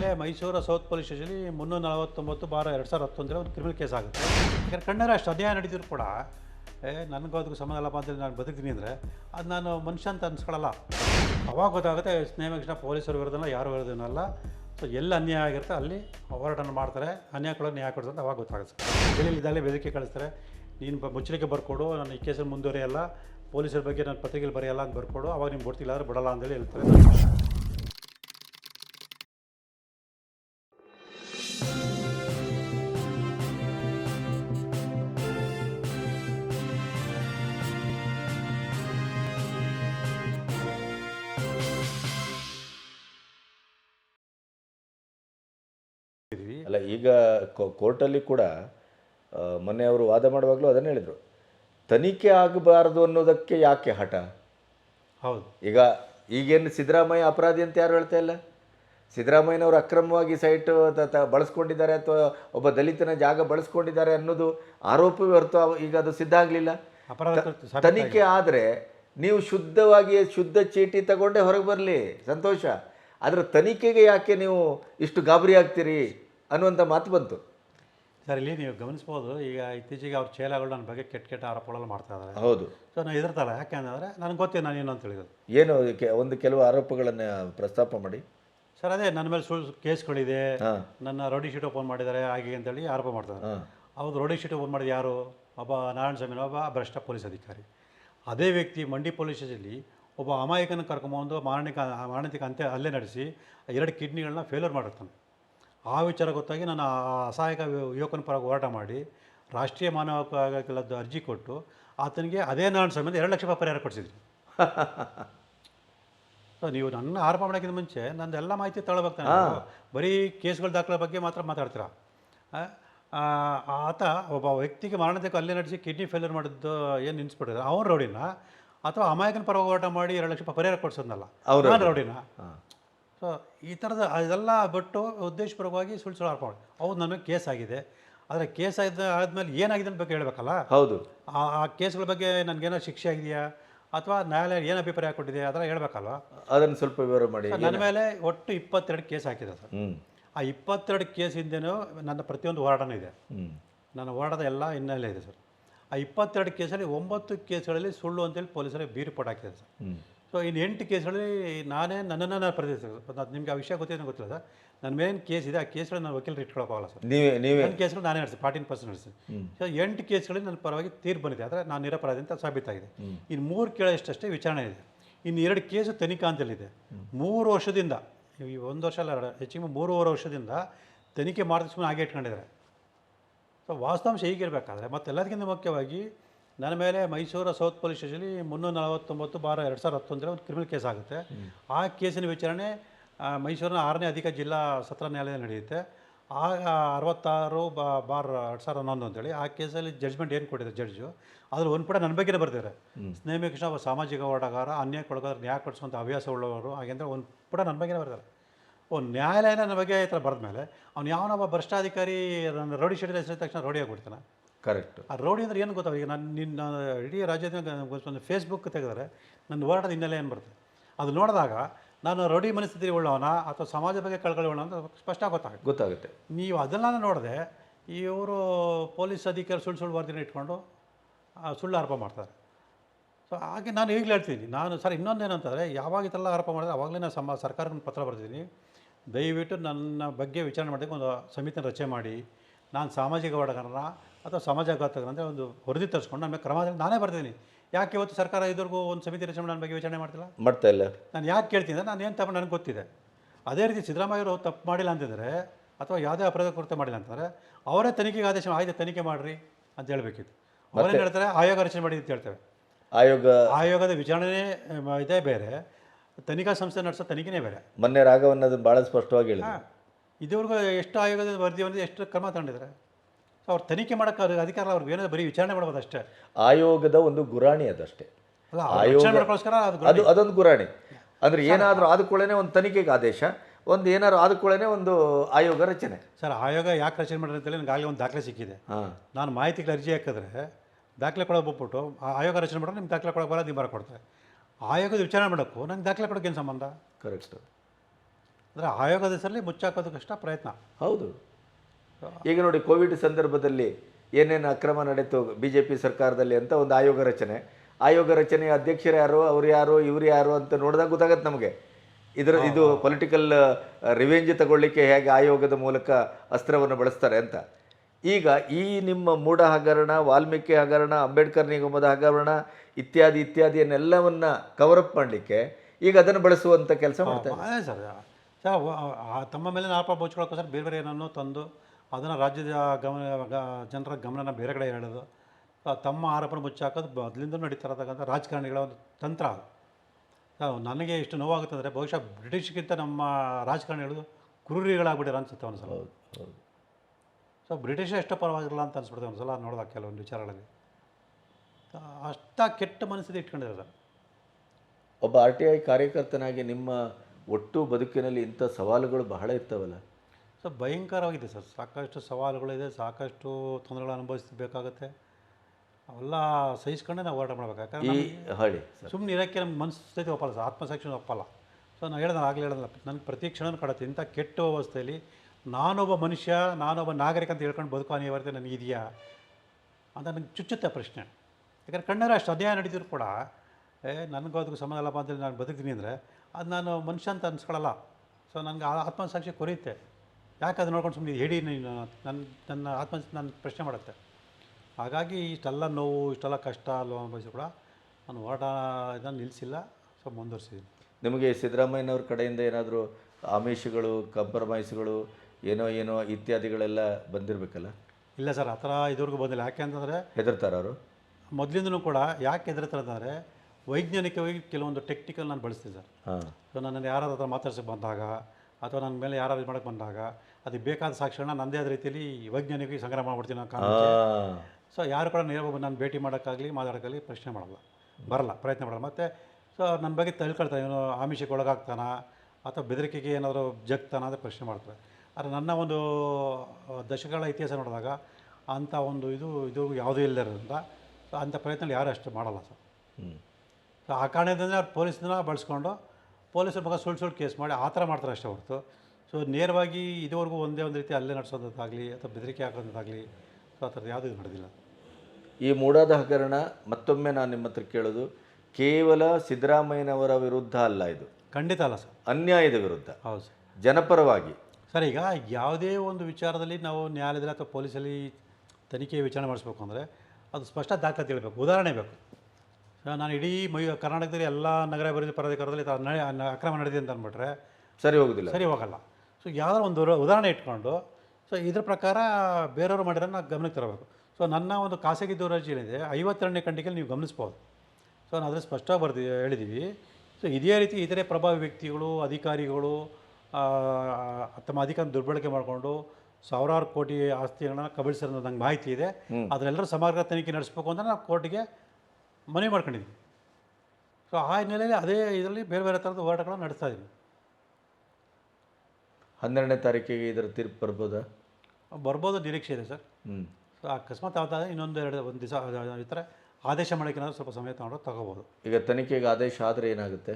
ಮೇಲೆ Mysuru south police ಸ್ಟೇಷನಲ್ಲಿ ಮುನ್ನೂರ ನಲವತ್ತೊಂಬತ್ತು ಬಾರ ಎರಡು ಸಾವಿರದ ಹತ್ತೊಂದರಲ್ಲಿ ಒಂದು ಕ್ರಿಮಿನಲ್ ಕೇಸ್ ಆಗುತ್ತೆ. ಯಾಕಂದ್ರೆ ಕಣ್ಣಾರೆ ಅಷ್ಟು ಅನ್ಯಾಯ ನಡೀತಿದ್ರು ಕೂಡ, ಏ, ನನಗೂ ಅದಕ್ಕೂ ಸಂಬಂಧ ಇಲ್ಲಪ್ಪ ಅಂತೇಳಿ ನಾನು ಬದುಕ್ತೀನಿ ಅಂದರೆ ಅದು ನಾನು ಮನುಷ್ಯ ಅಂತ ಅನ್ಸ್ಕೊಳ್ಳಲ್ಲ ಅವಾಗ ಗೊತ್ತಾಗುತ್ತೆ ಸ್ನೇಹಕ್ಷಣ ಪೊಲೀಸರು ಇರೋದಿಲ್ಲ ಯಾರು ಇರೋದನ್ನಲ್ಲ ಸೊ ಎಲ್ಲಿ ಅನ್ಯಾಯ ಆಗಿರುತ್ತೆ. ಅಲ್ಲಿ ಹೋರಾಟನ ಮಾಡ್ತಾರೆ. ಅನ್ಯಾಯ ಕೊಡೋದು ನ್ಯಾಯ ಕೊಡ್ತಾರೆ ಅಂತ ಅವಾಗ ಗೊತ್ತಾಗುತ್ತೆ ಎಲ್ಲಿ ಇದ್ದಲ್ಲಿ ಬೆದರಿಕೆ ಕಳಿಸ್ತಾರೆ. ನೀನು ಬ- ಮುಚ್ಚಳಿಕೆ ಬರ್ಕೊಡು. ನಾನು ಈ ಕೇಸಲ್ಲಿ ಮುಂದುವರಿಯಲ್ಲ. ಪೊಲೀಸರ ಬಗ್ಗೆ ನಾನು ಪತ್ರಿಕೆಯಲ್ಲಿ ಬರೆಯಲ್ಲ ಅಂತ ಬರ್ಕೊಡು. ಅವಾಗ ನಿಮ್ಗೆ ಬಿಡ್ತಿಲ್ಲ ಆದರೆ ಬಿಡಲ್ಲ ಅಂತೇಳಿ ಹೇಳ್ತಾರೆ. ಅಲ್ಲ ಈಗ ಕೋರ್ಟಲ್ಲಿ ಕೂಡ ಮೊನ್ನೆ ಅವರು ವಾದ ಮಾಡುವಾಗಲೂ ಅದನ್ನು ಹೇಳಿದರು. ತನಿಖೆ ಆಗಬಾರದು ಅನ್ನೋದಕ್ಕೆ ಯಾಕೆ ಹಠ? ಹೌದು. ಈಗ ಈಗೇನು ಸಿದ್ದರಾಮಯ್ಯ ಅಪರಾಧಿ ಅಂತ ಯಾರು ಹೇಳ್ತಾ ಇಲ್ಲ? ಸಿದ್ದರಾಮಯ್ಯನವರು ಅಕ್ರಮವಾಗಿ ಸೈಟ್ ಬಳಸ್ಕೊಂಡಿದ್ದಾರೆ ಅಥವಾ ಒಬ್ಬ ದಲಿತನ ಜಾಗ ಬಳಸ್ಕೊಂಡಿದ್ದಾರೆ ಅನ್ನೋದು ಆರೋಪವೇ ಹೊರತು ಈಗ ಅದು ಸಿದ್ಧ ಆಗಲಿಲ್ಲ. ತನಿಖೆ ಆದರೆ ನೀವು ಶುದ್ಧವಾಗಿ ಶುದ್ಧ ಚೀಟಿ ತಗೊಂಡೇ ಹೊರಗೆ ಬರಲಿ. ಸಂತೋಷ. ಅದರ ತನಿಖೆಗೆ ಯಾಕೆ ನೀವು ಇಷ್ಟು ಗಾಬರಿ ಆಗ್ತೀರಿ? ಅನ್ನುವಂಥ ಮಾತು ಬಂತು. ಸರ್ ಇಲ್ಲಿ ನೀವು ಗಮನಿಸ್ಬೋದು ಈಗ ಇತ್ತೀಚೆಗೆ ಅವ್ರ ಚೇಲಾಗಳು ನನ್ನ ಬಗ್ಗೆ ಕೆಟ್ಟ ಕೆಟ್ಟ ಆರೋಪಗಳೆಲ್ಲ ಮಾಡ್ತಾ ಇದ್ದಾರೆ. ಹೌದು. ಸೊ ನಾನು ಹೆದರ್ತಾರ ಯಾಕೆ ಅಂದರೆ ನನಗೆ ಗೊತ್ತಿಲ್ಲ ನಾನು ಏನು ಅಂತ ಹೇಳಿದ್ರು ಏನು ಕೆ- ಒಂದು ಕೆಲವು ಆರೋಪಗಳನ್ನು ಪ್ರಸ್ತಾಪ ಮಾಡಿ. ಸರ್ ಅದೇ ನನ್ನ ಮೇಲೆ ಸುಳ್ಳು ಕೇಸ್ಗಳಿದೆ. ನನ್ನ ರೌಡಿ ಶೀಟ್ ಓಪನ್ ಮಾಡಿದ್ದಾರೆ ಹಾಗೆ ಅಂತೇಳಿ ಆರೋಪ ಮಾಡ್ತಾರೆ ಅವ್ರು ರೌಡಿ ಶೀಟ್ ಓಪನ್ ಮಾಡಿದ ಯಾರು? ಒಬ್ಬ ನಾರಾಯಣ ಸ್ವಾಮಿ ಒಬ್ಬ ಭ್ರಷ್ಟ ಪೊಲೀಸ್ ಅಧಿಕಾರಿ. ಅದೇ ವ್ಯಕ್ತಿ ಮಂಡಿ ಪೊಲೀಸ್ ಸ್ಟೇಷನಲ್ಲಿ ಒಬ್ಬ ಅಮಾಯಕನ ಕರ್ಕೊಂಬಂದು ಮಾರಣಿಕ ಮಾರಣಿಕ ಅಂತ್ಯ ಅಲ್ಲೇ ನಡೆಸಿ ಎರಡು ಕಿಡ್ನಿಗಳನ್ನ ಫೇಲ್ಯೂರ್ ಮಾಡಿರ್ತಾನೆ. ಆ ವಿಚಾರ ಗೊತ್ತಾಗಿ ನಾನು ಆ ಅಸಹಾಯಕ ಯುವಕನ ಪರ ಹೋರಾಟ ಮಾಡಿ ರಾಷ್ಟ್ರೀಯ ಮಾನವ ಹಕ್ಕುಗಳದ್ದು ಅರ್ಜಿ ಕೊಟ್ಟು ಆತನಿಗೆ ಅದೇ ನಾನು ಸಂಬಂಧ ಎರಡು ಲಕ್ಷ ರೂಪಾಯಿ ಪರಿಹಾರ ಕೊಡಿಸಿದ್ರಿ ಸೊ ನೀವು ನನ್ನ ಆರೋಪ ಮಾಡೋಕ್ಕಿಂತ ಮುಂಚೆ ನಂದು ಎಲ್ಲ ಮಾಹಿತಿ ತಗೊಳ್ಬೇಕು ನಾನು ಬರೀ ಕೇಸ್ಗಳ ದಾಖಲೆ ಬಗ್ಗೆ ಮಾತ್ರ ಮಾತಾಡ್ತೀರಾ? ಆತ ಒಬ್ಬ ವ್ಯಕ್ತಿಗೆ ಮರಣದಕ್ಕೆ ಅಲ್ಲೇ ನಡೆಸಿ ಕಿಡ್ನಿ ಫೇಲ್ಯೂರ್ ಮಾಡಿದ್ದು ಏನು ನಿನ್ಸ್ಬಿಟ್ಟಿದ್ರೆ ಅವನ ರೌಡಿನ? ಅಥವಾ ಅಮಾಯಕನ ಪರ ಹೋರಾಟ ಮಾಡಿ ಎರಡು ಲಕ್ಷ ರೂಪಾಯಿ ಪರಿಹಾರ ಕೊಡ್ಸೋದನ್ನಲ್ಲ ಅವ್ರ ರೌಡಿನ? ಸೊ ಈ ಥರದ ಅದೆಲ್ಲ ಬಿಟ್ಟು ಉದ್ದೇಶಪೂರ್ವಕವಾಗಿ ಸುಳ್ಳು ಸುಳ್ಳು ಹಾಕೊಂಡು ಹೌದು ನನಗೆ ಕೇಸ್ ಆಗಿದೆ. ಆದರೆ ಕೇಸ್ ಆದ ಆದಮೇಲೆ ಏನಾಗಿದೆ ಅಂತ ಬಗ್ಗೆ ಹೇಳಬೇಕಲ್ಲ? ಹೌದು. ಆ ಆ ಕೇಸ್ಗಳ ಬಗ್ಗೆ ನನಗೇನೋ ಶಿಕ್ಷೆ ಆಗಿದೆಯಾ? ಅಥವಾ ನ್ಯಾಯಾಲಯ ಏನು ಅಭಿಪ್ರಾಯ ಕೊಟ್ಟಿದೆ? ಅದರ ಹೇಳ್ಬೇಕಲ್ವ? ಅದನ್ನು ಸ್ವಲ್ಪ ವಿವರ ಮಾಡಿ. ನನ್ನ ಮೇಲೆ ಒಟ್ಟು ಇಪ್ಪತ್ತೆರಡು ಕೇಸ್ ಹಾಕಿದೆ ಸರ್. ಆ ಇಪ್ಪತ್ತೆರಡು ಕೇಸಿಂದನೂ ನನ್ನ ಪ್ರತಿಯೊಂದು ಹೋರಾಟನೂ ಇದೆ. ನನ್ನ ಹೋರಾಟದ ಎಲ್ಲ ಹಿನ್ನೆಲೆ ಇದೆ ಸರ್. ಆ ಇಪ್ಪತ್ತೆರಡು ಕೇಸಲ್ಲಿ ಒಂಬತ್ತು ಕೇಸ್ಗಳಲ್ಲಿ ಸುಳ್ಳು ಅಂತೇಳಿ ಪೊಲೀಸರಿಗೆ ಬಿ ರಿಪೋರ್ಟ್ ಹಾಕಿದೆ ಸರ್ ಸೊ ಇನ್ನು ಎಂಟು ಕೇಸ್ಗಳಲ್ಲಿ ನಾನೇ ನನ್ನನ್ನು ನಾನು ಪ್ರತಿನಿಧಿಸ್ತೀನಿ ನಿಮಗೆ ಆ ವಿಷಯ ಗೊತ್ತಿದೆ ಗೊತ್ತಿಲ್ಲ ಸರ್. ನನ್ನ ಮೇನ್ ಕೇಸ್ ಇದೆ. ಆ ಕೇಸ್ಗಳು ನಾನು ವಕೀಲರು ಇಟ್ಕೊಳ್ಳೋಕ್ಕಾಗಲ್ಲ ಸರ್. ನೀವು ನೀವೇ. ನನ್ನ ಕೇಸ್ಗಳು ನಾನೇ ನಡೆಸಿ ಫಾರ್ಟೀನ್ ಪರ್ಸೆಂಟ್ ನಡೆಸಿ ಸೊ ಎಂಟು ಕೇಸ್ಗಳಲ್ಲಿ ನನ್ನ ಪರವಾಗಿ ತೀರ್ಪು ಬಂದಿದೆ. ಆದರೆ ನಾನು ನಿರಪರಾಧಿ ಅಂತ ಸಾಬೀತಾಗಿದೆ. ಇನ್ನು ಮೂರು ಕೇಳಷ್ಟಷ್ಟೇ ವಿಚಾರಣೆ ಇದೆ. ಇನ್ನು ಎರಡು ಕೇಸು ತನಿಖಾ ಅಂತಲ್ಲಿದೆ ಮೂರು ವರ್ಷದಿಂದ ಈ ಒಂದು ವರ್ಷ ಅಲ್ಲ ಹೆಚ್ಚಿಗೆ ಮೂರುವರೆ ವರ್ಷದಿಂದ ತನಿಖೆ ಮಾಡಿದ ಸುಮ್ಮನೆ ಹಾಗೆ ಇಟ್ಕೊಂಡಿದ್ದಾರೆ. ಸೊ ವಾಸ್ತವಾಂಶ ಹೀಗಿರಬೇಕಾದ್ರೆ ಮತ್ತೆ ಎಲ್ಲದಕ್ಕಿಂತ ಮುಖ್ಯವಾಗಿ ನನ್ನ ಮೇಲೆ ಮೈಸೂರು ಸೌತ್ ಪೊಲೀಸ್ ಸ್ಟೇಷನಲ್ಲಿ ಮುನ್ನೂರ ನಲವತ್ತೊಂಬತ್ತು ಬಾರ ಎರಡು ಸಾವಿರದ ಹತ್ತೊಂದರೆ ಒಂದು ಕ್ರಿಮಿನಲ್ ಕೇಸ್ ಆಗುತ್ತೆ. ಆ ಕೇಸಿನ ವಿಚಾರಣೆ ಮೈಸೂರಿನ ಆರನೇ ಅಧಿಕ ಜಿಲ್ಲಾ ಸತ್ರ ನ್ಯಾಯಾಲಯ ನಡೆಯುತ್ತೆ. ಆ ಅರವತ್ತಾರು ಬಾ ಬಾರ್ ಎರಡು ಸಾವಿರದ ಹನ್ನೊಂದು ಅಂತೇಳಿ ಆ ಕೇಸಲ್ಲಿ ಜಡ್ಜ್ಮೆಂಟ್ ಏನು ಕೊಟ್ಟಿದ್ದಾರೆ ಜಡ್ಜು ಅದ್ರ ಒಂದು ಪುಟ ನನ್ನ ಬಗ್ಗೆನೇ ಬರ್ತಿದ್ದಾರೆ ಸ್ನೇಹಕೃಷ್ಣ ಒಬ್ಬ ಸಾಮಾಜಿಕ ಹೋರಾಟಗಾರ ಅನ್ಯಾಯ ಕೊಡ್ಕೊಂಡ್ರೆ ನ್ಯಾಯ ಕೊಡಿಸುವಂಥ ಹವ್ಯಾಸ ಉಳ್ಳವರು ಹಾಗೆಂದ್ರೆ ಒಂದು ಪುಟ ನನ್ನ ಬಗ್ಗೆನೇ ಬರ್ತಾರೆ ಓ ನ್ಯಾಯಾಲಯನ ನನ್ನ ಬಗ್ಗೆ ಈ ಥರ ಬರೆದ ಮೇಲೆ ಅವ್ನು ಯಾವನೊಬ್ಬ ಭ್ರಷ್ಟಾಧಿಕಾರಿ ನನ್ನ ರೌಡಿ ಶೀಟ್ ಹೆಸರಿದ ತಕ್ಷಣ ರೌಡಿ ಆಗ್ಬಿಡ್ತಾನೆ ಕರೆಕ್ಟ್. ಆ ರೌಡಿ ಅಂದ್ರೆ ಏನು ಗೊತ್ತಾಗ ಈಗ ನಾನು ನಿನ್ನ ಇಡೀ ರಾಜ್ಯದ ಒಂದು ಫೇಸ್ಬುಕ್ ತೆಗೆದರೆ ನನ್ನ ಹೋರಾಟದ ಹಿನ್ನೆಲೆ ಏನು ಬರುತ್ತೆ? ಅದು ನೋಡಿದಾಗ ನಾನು ರೌಡಿ ಮನಸ್ಥಿತಿ ಉಳ್ಳವನ ಅಥವಾ ಸಮಾಜ ಬಗ್ಗೆ ಕಳ್ಕೊಳ್ಳಿ ಉಳ್ಳವನ ಅಂತ ಸ್ಪಷ್ಟ ಗೊತ್ತಾಗುತ್ತೆ. ಗೊತ್ತಾಗುತ್ತೆ. ನೀವು ಅದೆಲ್ಲ ನೋಡಿದೆ ಇವರು ಪೊಲೀಸ್ ಅಧಿಕಾರಿ ಸುಳ್ಳು ಸುಳ್ಳು ವರದಿನ ಇಟ್ಕೊಂಡು ಸುಳ್ಳು ಆರೋಪ ಮಾಡ್ತಾರೆ. ಸೊ ಹಾಗೆ ನಾನು ಈಗಲೇ ಹೇಳ್ತೀನಿ ನಾನು ಸರ್ ಇನ್ನೊಂದೇನಂತಂದರೆ ಯಾವಾಗ ಈ ಥರ ಆರೋಪ ಮಾಡಿದ್ರೆ ಆವಾಗಲೇ ನಾನು ಸಮ ಸರ್ಕಾರಕ್ಕೆ ಪತ್ರ ಬರ್ತೀನಿ ದಯವಿಟ್ಟು ನನ್ನ ಬಗ್ಗೆ ವಿಚಾರಣೆ ಮಾಡೋದಕ್ಕೆ ಒಂದು ಸಮಿತಿನ ರಚನೆ ಮಾಡಿ. ನಾನು ಸಾಮಾಜಿಕ ಹೋರಾಟಗಾರನ ಅಥವಾ ಅಂದರೆ ಒಂದು ವರದಿ ತರಿಸ್ಕೊಂಡು ನನ್ನ ಕ್ರಮ ನಾನೇ ಬರ್ತೀನಿ. ಯಾಕೆ ಇವತ್ತು ಸರ್ಕಾರ ಇದುವರೆಗೂ ಒಂದು ಸಮಿತಿ ರಚನೆ ನನ್ನ ಬಗ್ಗೆ ವಿಚಾರಣೆ ಮಾಡ್ತಿಲ್ಲ? ಮಾಡ್ತಾ ಇಲ್ಲ. ನಾನು ಯಾಕೆ ಕೇಳ್ತೀನಿ ಅಂದರೆ ನಾನು ಏನು ತಪ್ಪು ನನಗೆ ಗೊತ್ತಿದೆ. ಅದೇ ರೀತಿ ಸಿದ್ದರಾಮಯ್ಯವರು ತಪ್ಪು ಮಾಡಿಲ್ಲ ಅಂತಂದರೆ ಅಥವಾ ಯಾವುದೇ ಅಪರಾಧ ಕೃತ್ಯ ಮಾಡಿಲ್ಲ ಅಂತಂದರೆ ಅವರೇ ತನಿಖೆಗೆ ಆದೇಶ ಆಯ್ತು ತನಿಖೆ ಮಾಡಿರಿ ಅಂತ ಹೇಳ್ಬೇಕಿತ್ತು. ಅವರೇನು ಹೇಳ್ತಾರೆ? ಆಯೋಗ ರಚನೆ ಮಾಡಿ ಅಂತ ಹೇಳ್ತೇವೆ. ಆಯೋಗ? ಆಯೋಗದ ವಿಚಾರಣೆ ಇದೇ ಬೇರೆ. ತನಿಖಾ ಸಂಸ್ಥೆ ನಡೆಸೋ ತನಿಖೆನೇ ಬೇರೆ. ಮೊನ್ನೆ ರಾಘವನ್ನ ಅದನ್ನು ಭಾಳ ಸ್ಪಷ್ಟವಾಗಿ ಹೇಳಿದೆ ಇದುವರೆಗೂ ಎಷ್ಟು ಆಯೋಗದ ವರದಿ ಬಂದಿದೆ ಎಷ್ಟು ಕ್ರಮ ತಗೊಂಡಿದ್ದಾರೆ? ಅವ್ರು ತನಿಖೆ ಮಾಡೋಕ್ಕೆ ಅವ್ರಿಗೆ ಅಧಿಕಾರ ಅವ್ರಿಗೆ ಏನೋ ಬರೀ ವಿಚಾರಣೆ ಮಾಡ್ಬೋದು ಅಷ್ಟೇ. ಆಯೋಗದ ಒಂದು ಗುರಾಣಿ ಅದಷ್ಟೇ. ಅಲ್ಲ ವಿಚಾರಣೆ ಮಾಡ್ಕೋಸ್ಕರ ಅದು ಅದು ಅದೊಂದು ಗುರಾಣಿ. ಅಂದ್ರೆ ಏನಾದರೂ ಆದ ಕೂಡಲೇ ಒಂದು ತನಿಖೆಗೆ ಆದೇಶ ಒಂದು ಏನಾದ್ರು ಆದ ಕೂಡಲೇ ಒಂದು ಆಯೋಗ ರಚನೆ. ಸರ್ ಆಯೋಗ ಯಾಕೆ ರಚನೆ ಮಾಡಿದ್ರೆ ಅಂತೇಳಿ ನನಗೆ ಆಗಲೇ ಒಂದು ದಾಖಲೆ ಸಿಕ್ಕಿದೆ. ನಾನು ಮಾಹಿತಿಗೆ ಅರ್ಜಿ ಹಾಕಿದ್ರೆ ದಾಖಲೆ ಕೊಡೋಕೆ ಬಿಟ್ಬಿಟ್ಟು ಆ ಆಯೋಗ ರಚನೆ ಮಾಡಿದ್ರೆ ನಿಮ್ಗೆ ದಾಖಲೆ ಕೊಡೋಕೆ ಬರೋದು ನೀವು ಬರಕೊಡ್ತಾರೆ ಆಯೋಗದ ವಿಚಾರಣೆ ಮಾಡೋಕ್ಕೂ ನಂಗೆ ದಾಖಲೆ ಕೊಡೋಕೆ ಏನು ಸಂಬಂಧ? ಕರೆಕ್ಟ್ ಅಂದರೆ ಆಯೋಗದ ಹೆಸರಲ್ಲಿ ಮುಚ್ಚಾಕೋದಕ್ಕಷ್ಟ ಪ್ರಯತ್ನ. ಹೌದು. ಈಗ ನೋಡಿ ಕೋವಿಡ್ ಸಂದರ್ಭದಲ್ಲಿ ಏನೇನು ಅಕ್ರಮ ನಡೀತು ಬಿ ಜೆ ಪಿ ಸರ್ಕಾರದಲ್ಲಿ ಅಂತ ಒಂದು ಆಯೋಗ ರಚನೆ. ಆಯೋಗ ರಚನೆಯ ಅಧ್ಯಕ್ಷರು ಯಾರು ಅವ್ರು ಯಾರು ಇವ್ರು ಯಾರು ಅಂತ ನೋಡಿದಾಗ ಗೊತ್ತಾಗತ್ತೆ ನಮಗೆ. ಇದರ ಇದು ಪೊಲಿಟಿಕಲ್ ರಿವೆಂಜ್ ತಗೊಳ್ಳಿಕ್ಕೆ ಹೇಗೆ ಆಯೋಗದ ಮೂಲಕ ಅಸ್ತ್ರವನ್ನು ಬಳಸ್ತಾರೆ ಅಂತ. ಈಗ ಈ ನಿಮ್ಮ ಮೂಢ ಹಗರಣ ವಾಲ್ಮೀಕಿ ಹಗರಣ ಅಂಬೇಡ್ಕರ್ ನಿಗಮದ ಹಗರಣ ಇತ್ಯಾದಿ ಇತ್ಯಾದಿಯನ್ನೆಲ್ಲವನ್ನ ಕವರಪ್ ಮಾಡಲಿಕ್ಕೆ ಈಗ ಅದನ್ನು ಬಳಸುವಂಥ ಕೆಲಸ ಮಾಡ್ತಾರೆ ಸರ್. ಸರ್ ತಮ್ಮ ಮೇಲೆ ಆರೋಪ ಸರ್ ಬೇರೆ ಬೇರೆ ಏನನ್ನೋ ತಂದು ಅದನ್ನು ರಾಜ್ಯದ ಗಮನ ಗ- ಜನರ ಗಮನನ ಬೇರೆ ಕಡೆ ಹೇಳೋದು ತಮ್ಮ ಆರೋಪ ಮುಚ್ಚಾಕೋದು ಅದರಿಂದ ನಡೀತಾ ಇರತಕ್ಕಂಥ ರಾಜಕಾರಣಿಗಳ ಒಂದು ತಂತ್ರ ಅದು. ನನಗೆ ಇಷ್ಟು ನೋವಾಗುತ್ತೆ ಅಂದರೆ ಬಹುಶಃ ಬ್ರಿಟಿಷ್ಗಿಂತ ನಮ್ಮ ರಾಜಕಾರಣಿಗಳು ಕ್ರೂರಿಗಳಾಗ್ಬಿಟ್ಟಿರೋ ಅನಿಸುತ್ತೆ ಒಂದು ಸಲ ಸೊ ಬ್ರಿಟಿಷ್ ಎಷ್ಟು ಪರವಾಗಿರಲ್ಲ ಅಂತ ಅನಿಸ್ಬಿಡ್ತೇವೆ ಒಂದು ಸಲ ನೋಡಿದಾಗ ಕೆಲವೊಂದು ವಿಚಾರಗಳಲ್ಲಿ. ಅಷ್ಟ ಕೆಟ್ಟ ಮನಸ್ಸಿದೆ ಇಟ್ಕೊಂಡಿದ್ದಾರೆ ಒಬ್ಬ ಆರ್ ಟಿ ಐ ಕಾರ್ಯಕರ್ತನಾಗಿ ನಿಮ್ಮ ಒಟ್ಟು ಬದುಕಿನಲ್ಲಿ ಇಂಥ ಸವಾಲುಗಳು ಬಹಳ ಇರ್ತವಲ್ಲ. ಸೊ ಭಯಂಕರವಾಗಿದೆ ಸರ್. ಸಾಕಷ್ಟು ಸವಾಲುಗಳಿದೆ ಸಾಕಷ್ಟು ತೊಂದರೆಗಳು ಅನುಭವಿಸಬೇಕಾಗತ್ತೆ ಅವೆಲ್ಲ ಸಹಿಸ್ಕೊಂಡೆ ನಾವು ಹೋರಾಟ ಮಾಡ್ಬೇಕು. ಯಾಕಂದ್ರೆ ಹೇಳಿ ಸುಮ್ಮನೆ ಇರೋಕ್ಕೆ ನಮ್ಮ ಮನಸ್ಥಿತಿ ಒಪ್ಪಲ್ಲ ಸರ್. ಆತ್ಮಸಾಕ್ಷಿ ಒಪ್ಪಲ್ಲ. ಸೊ ನಾನು ಹೇಳ್ದೆ ಆಗಲೇ ಹೇಳ್ದಲ್ಲ ನನ್ನ ಪ್ರತಿ ಕ್ಷಣ ಕಾಡುತ್ತೆ ಇಂಥ ಕೆಟ್ಟ ಅವಸ್ಥೆಯಲ್ಲಿ ನಾನೊಬ್ಬ ಮನುಷ್ಯ ನಾನೊಬ್ಬ ನಾಗರಿಕ ಅಂತ ಹೇಳ್ಕೊಂಡು ಬದುಕೋ ಅನಿವಾರ್ಯತೆ ನನಗಿದೆಯಾ? ಅಂತ ನನಗೆ ಚುಚ್ಚುತ್ತೆ ಪ್ರಶ್ನೆ. ಯಾಕಂದ್ರೆ ಕಣ್ಣಾರೆ ಅಷ್ಟು ಅಧ್ಯಾಯ ನಡೀತಿದ್ರು ಕೂಡ ಏ ನನಗೂ ಅದಕ್ಕೆ ಸಂಬಂಧ ಇಲ್ಲಪ್ಪ ಅಂತೇಳಿ ನಾನು ಬದುಕ್ತೀನಿ ಅಂದರೆ ಅದು ನಾನು ಮನುಷ್ಯ ಅಂತ ಅನ್ಸ್ಕೊಳ್ಳಲ್ಲ ಸೊ ನನಗೆ ಆ ಆತ್ಮಸಾಕ್ಷಿ ಕೊರೆಯುತ್ತೆ ಯಾಕೆ ಅದು ನೋಡ್ಕೊಂಡು ಸುಮ್ಮನೆ ಹೇಳಿ ನೀನು ನನ್ನ ನನ್ನ ಆತ್ಮ ನನ್ನ ಪ್ರಶ್ನೆ ಮಾಡುತ್ತೆ. ಹಾಗಾಗಿ ಇಷ್ಟೆಲ್ಲ ನೋವು ಇಷ್ಟೆಲ್ಲ ಕಷ್ಟ ಅಲ್ವ ಅನುಭವಿಸಿ ಕೂಡ ನಾನು ಹೋರಾಟ ಇದನ್ನು ನಿಲ್ಲಿಸಿಲ್ಲ ಸೊ ಮುಂದುವರಿಸಿದ್ದೀನಿ ನಿಮಗೆ ಸಿದ್ದರಾಮಯ್ಯನವ್ರ ಕಡೆಯಿಂದ ಏನಾದರೂ ಆಮಿಷಗಳು ಕಾಂಪ್ರಮೈಸ್ಗಳು ಏನೋ ಏನೋ ಇತ್ಯಾದಿಗಳೆಲ್ಲ ಬಂದಿರಬೇಕಲ್ಲ? ಇಲ್ಲ ಸರ್ ಆ ಥರ ಇದುವರೆಗೂ ಬಂದಿಲ್ಲ. ಯಾಕೆ ಅಂತಂದರೆ ಹೆದರ್ತಾರ ಅವರು? ಮೊದಲಿಂದನೂ ಕೂಡ ಯಾಕೆ ಹೆದರ್ತಾರೆ ಅಂತಂದರೆ ವೈಜ್ಞಾನಿಕವಾಗಿ ಕೆಲವೊಂದು ಟೆಕ್ನಿಕಲ್ ನಾನು ಬಳಸ್ತೀನಿ ಸರ್. ಹಾಂ. ಸೊ ನನ್ನನ್ನು ಯಾರಾದ್ರೂ ಹತ್ರ ಮಾತಾಡ್ಸಕ್ಕೆ ಬಂದಾಗ ಅಥವಾ ನನ್ನ ಮೇಲೆ ಯಾರಾದ್ರು ಇದು ಮಾಡಕ್ಕೆ ಬಂದಾಗ ಅದು ಬೇಕಾದ ಸಾಕ್ಷಿಗಳನ್ನ ನನ್ನದೇ ಆದ ರೀತಿಯಲ್ಲಿ ವೈಜ್ಞಾನಿಕವಾಗಿ ಸಂಗ್ರಹ ಮಾಡ್ಬಿಡ್ತೀನಿ ನಾನು ಕಾರಣಕ್ಕೆ ಸೊ ಯಾರು ಕೂಡ ನೇರವಾಗಿ ನಾನು ಭೇಟಿ ಮಾಡೋಕ್ಕಾಗಲಿ ಮಾತಾಡೋಕ್ಕಾಗಲಿ ಪ್ರಶ್ನೆ ಮಾಡಲ್ಲ. ಬರಲ್ಲ ಪ್ರಯತ್ನ ಮಾಡಲ್ಲ. ಮತ್ತು ಸೊ ನನ್ನ ಬಗ್ಗೆ ತಿಳ್ಕೊಳ್ತಾನೆ ಇವನು ಆಮಿಷಕ್ಕೆ ಒಳಗಾಗ್ತಾನ ಅಥವಾ ಬೆದರಿಕೆಗೆ ಏನಾದರೂ ಜಗ್ತಾನ ಅಂತ ಪ್ರಶ್ನೆ ಮಾಡ್ತಾರೆ. ಆದರೆ ನನ್ನ ಒಂದು ದಶಕಗಳ ಇತಿಹಾಸ ನೋಡಿದಾಗ ಅಂಥ ಒಂದು ಇದು ಇದು ಯಾವುದೂ ಇಲ್ಲದಿರೋದ್ರಿಂದ ಸೊ ಅಂಥ ಪ್ರಯತ್ನ ಯಾರೂ ಅಷ್ಟು ಮಾಡಲ್ಲ ಸರ್. ಹ್ಞೂ ಸೊ ಆ ಕಾರಣದಿಂದ ಅವ್ರು ಪೊಲೀಸ್ನ ಬಳಸ್ಕೊಂಡು ಪೊಲೀಸರ ಮಗ ಸುಳ್ಳು ಸುಳ್ಳು ಕೇಸ್ ಮಾಡಿ ಆ ಥರ ಮಾಡ್ತಾರೆ ಅಷ್ಟೇ ಹೊರತು. ಸೊ ನೇರವಾಗಿ ಇದುವರೆಗೂ ಒಂದೇ ಒಂದು ರೀತಿ ಅಲ್ಲೇ ನಡೆಸೋದಾಗಲಿ ಅಥವಾ ಬೆದರಿಕೆ ಹಾಕೋದಾಗಲಿ ಸೊ ಆ ಥರದ್ದು ಯಾವುದೂ ನಡೆದಿಲ್ಲ. ಈ ಮೂಡಾದ ಹಗರಣ ಮತ್ತೊಮ್ಮೆ ನಾನು ನಿಮ್ಮ ಹತ್ರ ಕೇಳೋದು. ಕೇವಲ ಸಿದ್ದರಾಮಯ್ಯನವರ ವಿರುದ್ಧ ಅಲ್ಲ ಇದು. ಖಂಡಿತ ಅಲ್ಲ ಸರ್. ಅನ್ಯಾಯದ ವಿರುದ್ಧ. ಹೌದು ಸರ್. ಜನಪರವಾಗಿ. ಸರ್ ಈಗ ಯಾವುದೇ ಒಂದು ವಿಚಾರದಲ್ಲಿ ನಾವು ನ್ಯಾಯಾಲಯದಲ್ಲಿ ಅಥವಾ ಪೊಲೀಸಲ್ಲಿ ತನಿಖೆ ವಿಚಾರಣೆ ಮಾಡಿಸ್ಬೇಕು ಅಂದರೆ ಅದು ಸ್ಪಷ್ಟ ದಾಖಲೆ ಹೇಳಬೇಕು. ಉದಾಹರಣೆ ಬೇಕು. ನಾನು ಇಡೀ ಮೈ ಕರ್ನಾಟಕದಲ್ಲಿ ಎಲ್ಲ ನಗರ ಅಭಿವೃದ್ಧಿ ಪ್ರಾಧಿಕಾರದಲ್ಲಿ ನ- ಅಕ್ರಮ ನಡೆದಿದೆ ಅಂತ ಅಂದ್ಬಿಟ್ರೆ ಸರಿ ಹೋಗೋದಿಲ್ಲ. ಸರಿ ಹೋಗಲ್ಲ. ಸೊ ಯಾವುದೋ ಒಂದು ಉರ- ಉದಾಹರಣೆ ಇಟ್ಕೊಂಡು ಸೊ ಇದ್ರ ಪ್ರಕಾರ ಬೇರೆಯವರು ಮಾಡಿರೋ ನಾವು ಗಮನಕ್ಕೆ ತರಬೇಕು. ಸೊ ನನ್ನ ಒಂದು ಖಾಸಗಿ ದೂರಜಿ ಏನಿದೆ ಐವತ್ತೆರಡನೇ ಕಂಡಿಕೆಯಲ್ಲಿ ನೀವು ಗಮನಿಸ್ಬೋದು. ಸೊ ನಾನು ಅದರಲ್ಲಿ ಸ್ಪಷ್ಟವಾಗಿ ಬರ್ದಿ ಹೇಳಿದ್ದೀವಿ ಸೊ ಇದೇ ರೀತಿ ಇತರೆ ಪ್ರಭಾವಿ ವ್ಯಕ್ತಿಗಳು ಅಧಿಕಾರಿಗಳು ಆ, ತಮ್ಮ ಅಧಿಕಾರ ದುರ್ಬಳಕೆ ಮಾಡಿಕೊಂಡು ಸಾವಿರಾರು ಕೋಟಿ ಆಸ್ತಿಗಳನ್ನ ಕಬಳಿಸಿರೋ ನಂಗೆ ಮಾಹಿತಿ ಇದೆ. ಅದರೆಲ್ಲರೂ ಸಮಗ್ರ ತನಿಖೆ ನಡೆಸಬೇಕು ಅಂತ ನಾವು ಕೋರ್ಟಿಗೆ ಮನವಿ ಮಾಡ್ಕೊಂಡಿದ್ವಿ ಸೊ ಆ ಹಿನ್ನೆಲೆಯಲ್ಲಿ ಅದೇ ಇದರಲ್ಲಿ ಬೇರೆ ಬೇರೆ ಥರದ ಹೋರಾಟಗಳನ್ನು ನಡೆಸ್ತಾ ಇದ್ದೀವಿ ಹನ್ನೆರಡನೇ ತಾರೀಕಿಗೆ ಇದರ ತೀರ್ಪು ಬರ್ಬೋದಾ? ಬರ್ಬೋದು ನಿರೀಕ್ಷೆ ಇದೆ ಸರ್. ಹ್ಞೂ ಸೊ ಅಕಸ್ಮಾತ್ ಆದಾಗ ಇನ್ನೊಂದು ಎರಡು ಒಂದು ದಿವಸ ಈ ಥರ ಆದೇಶ ಮಾಡೋಕ್ಕಿಂತ ಸ್ವಲ್ಪ ಸಮಯ ತಗೊಂಡು ತಗೋಬೋದು. ಈಗ ತನಿಖೆಗೆ ಆದೇಶ ಆದರೆ ಏನಾಗುತ್ತೆ?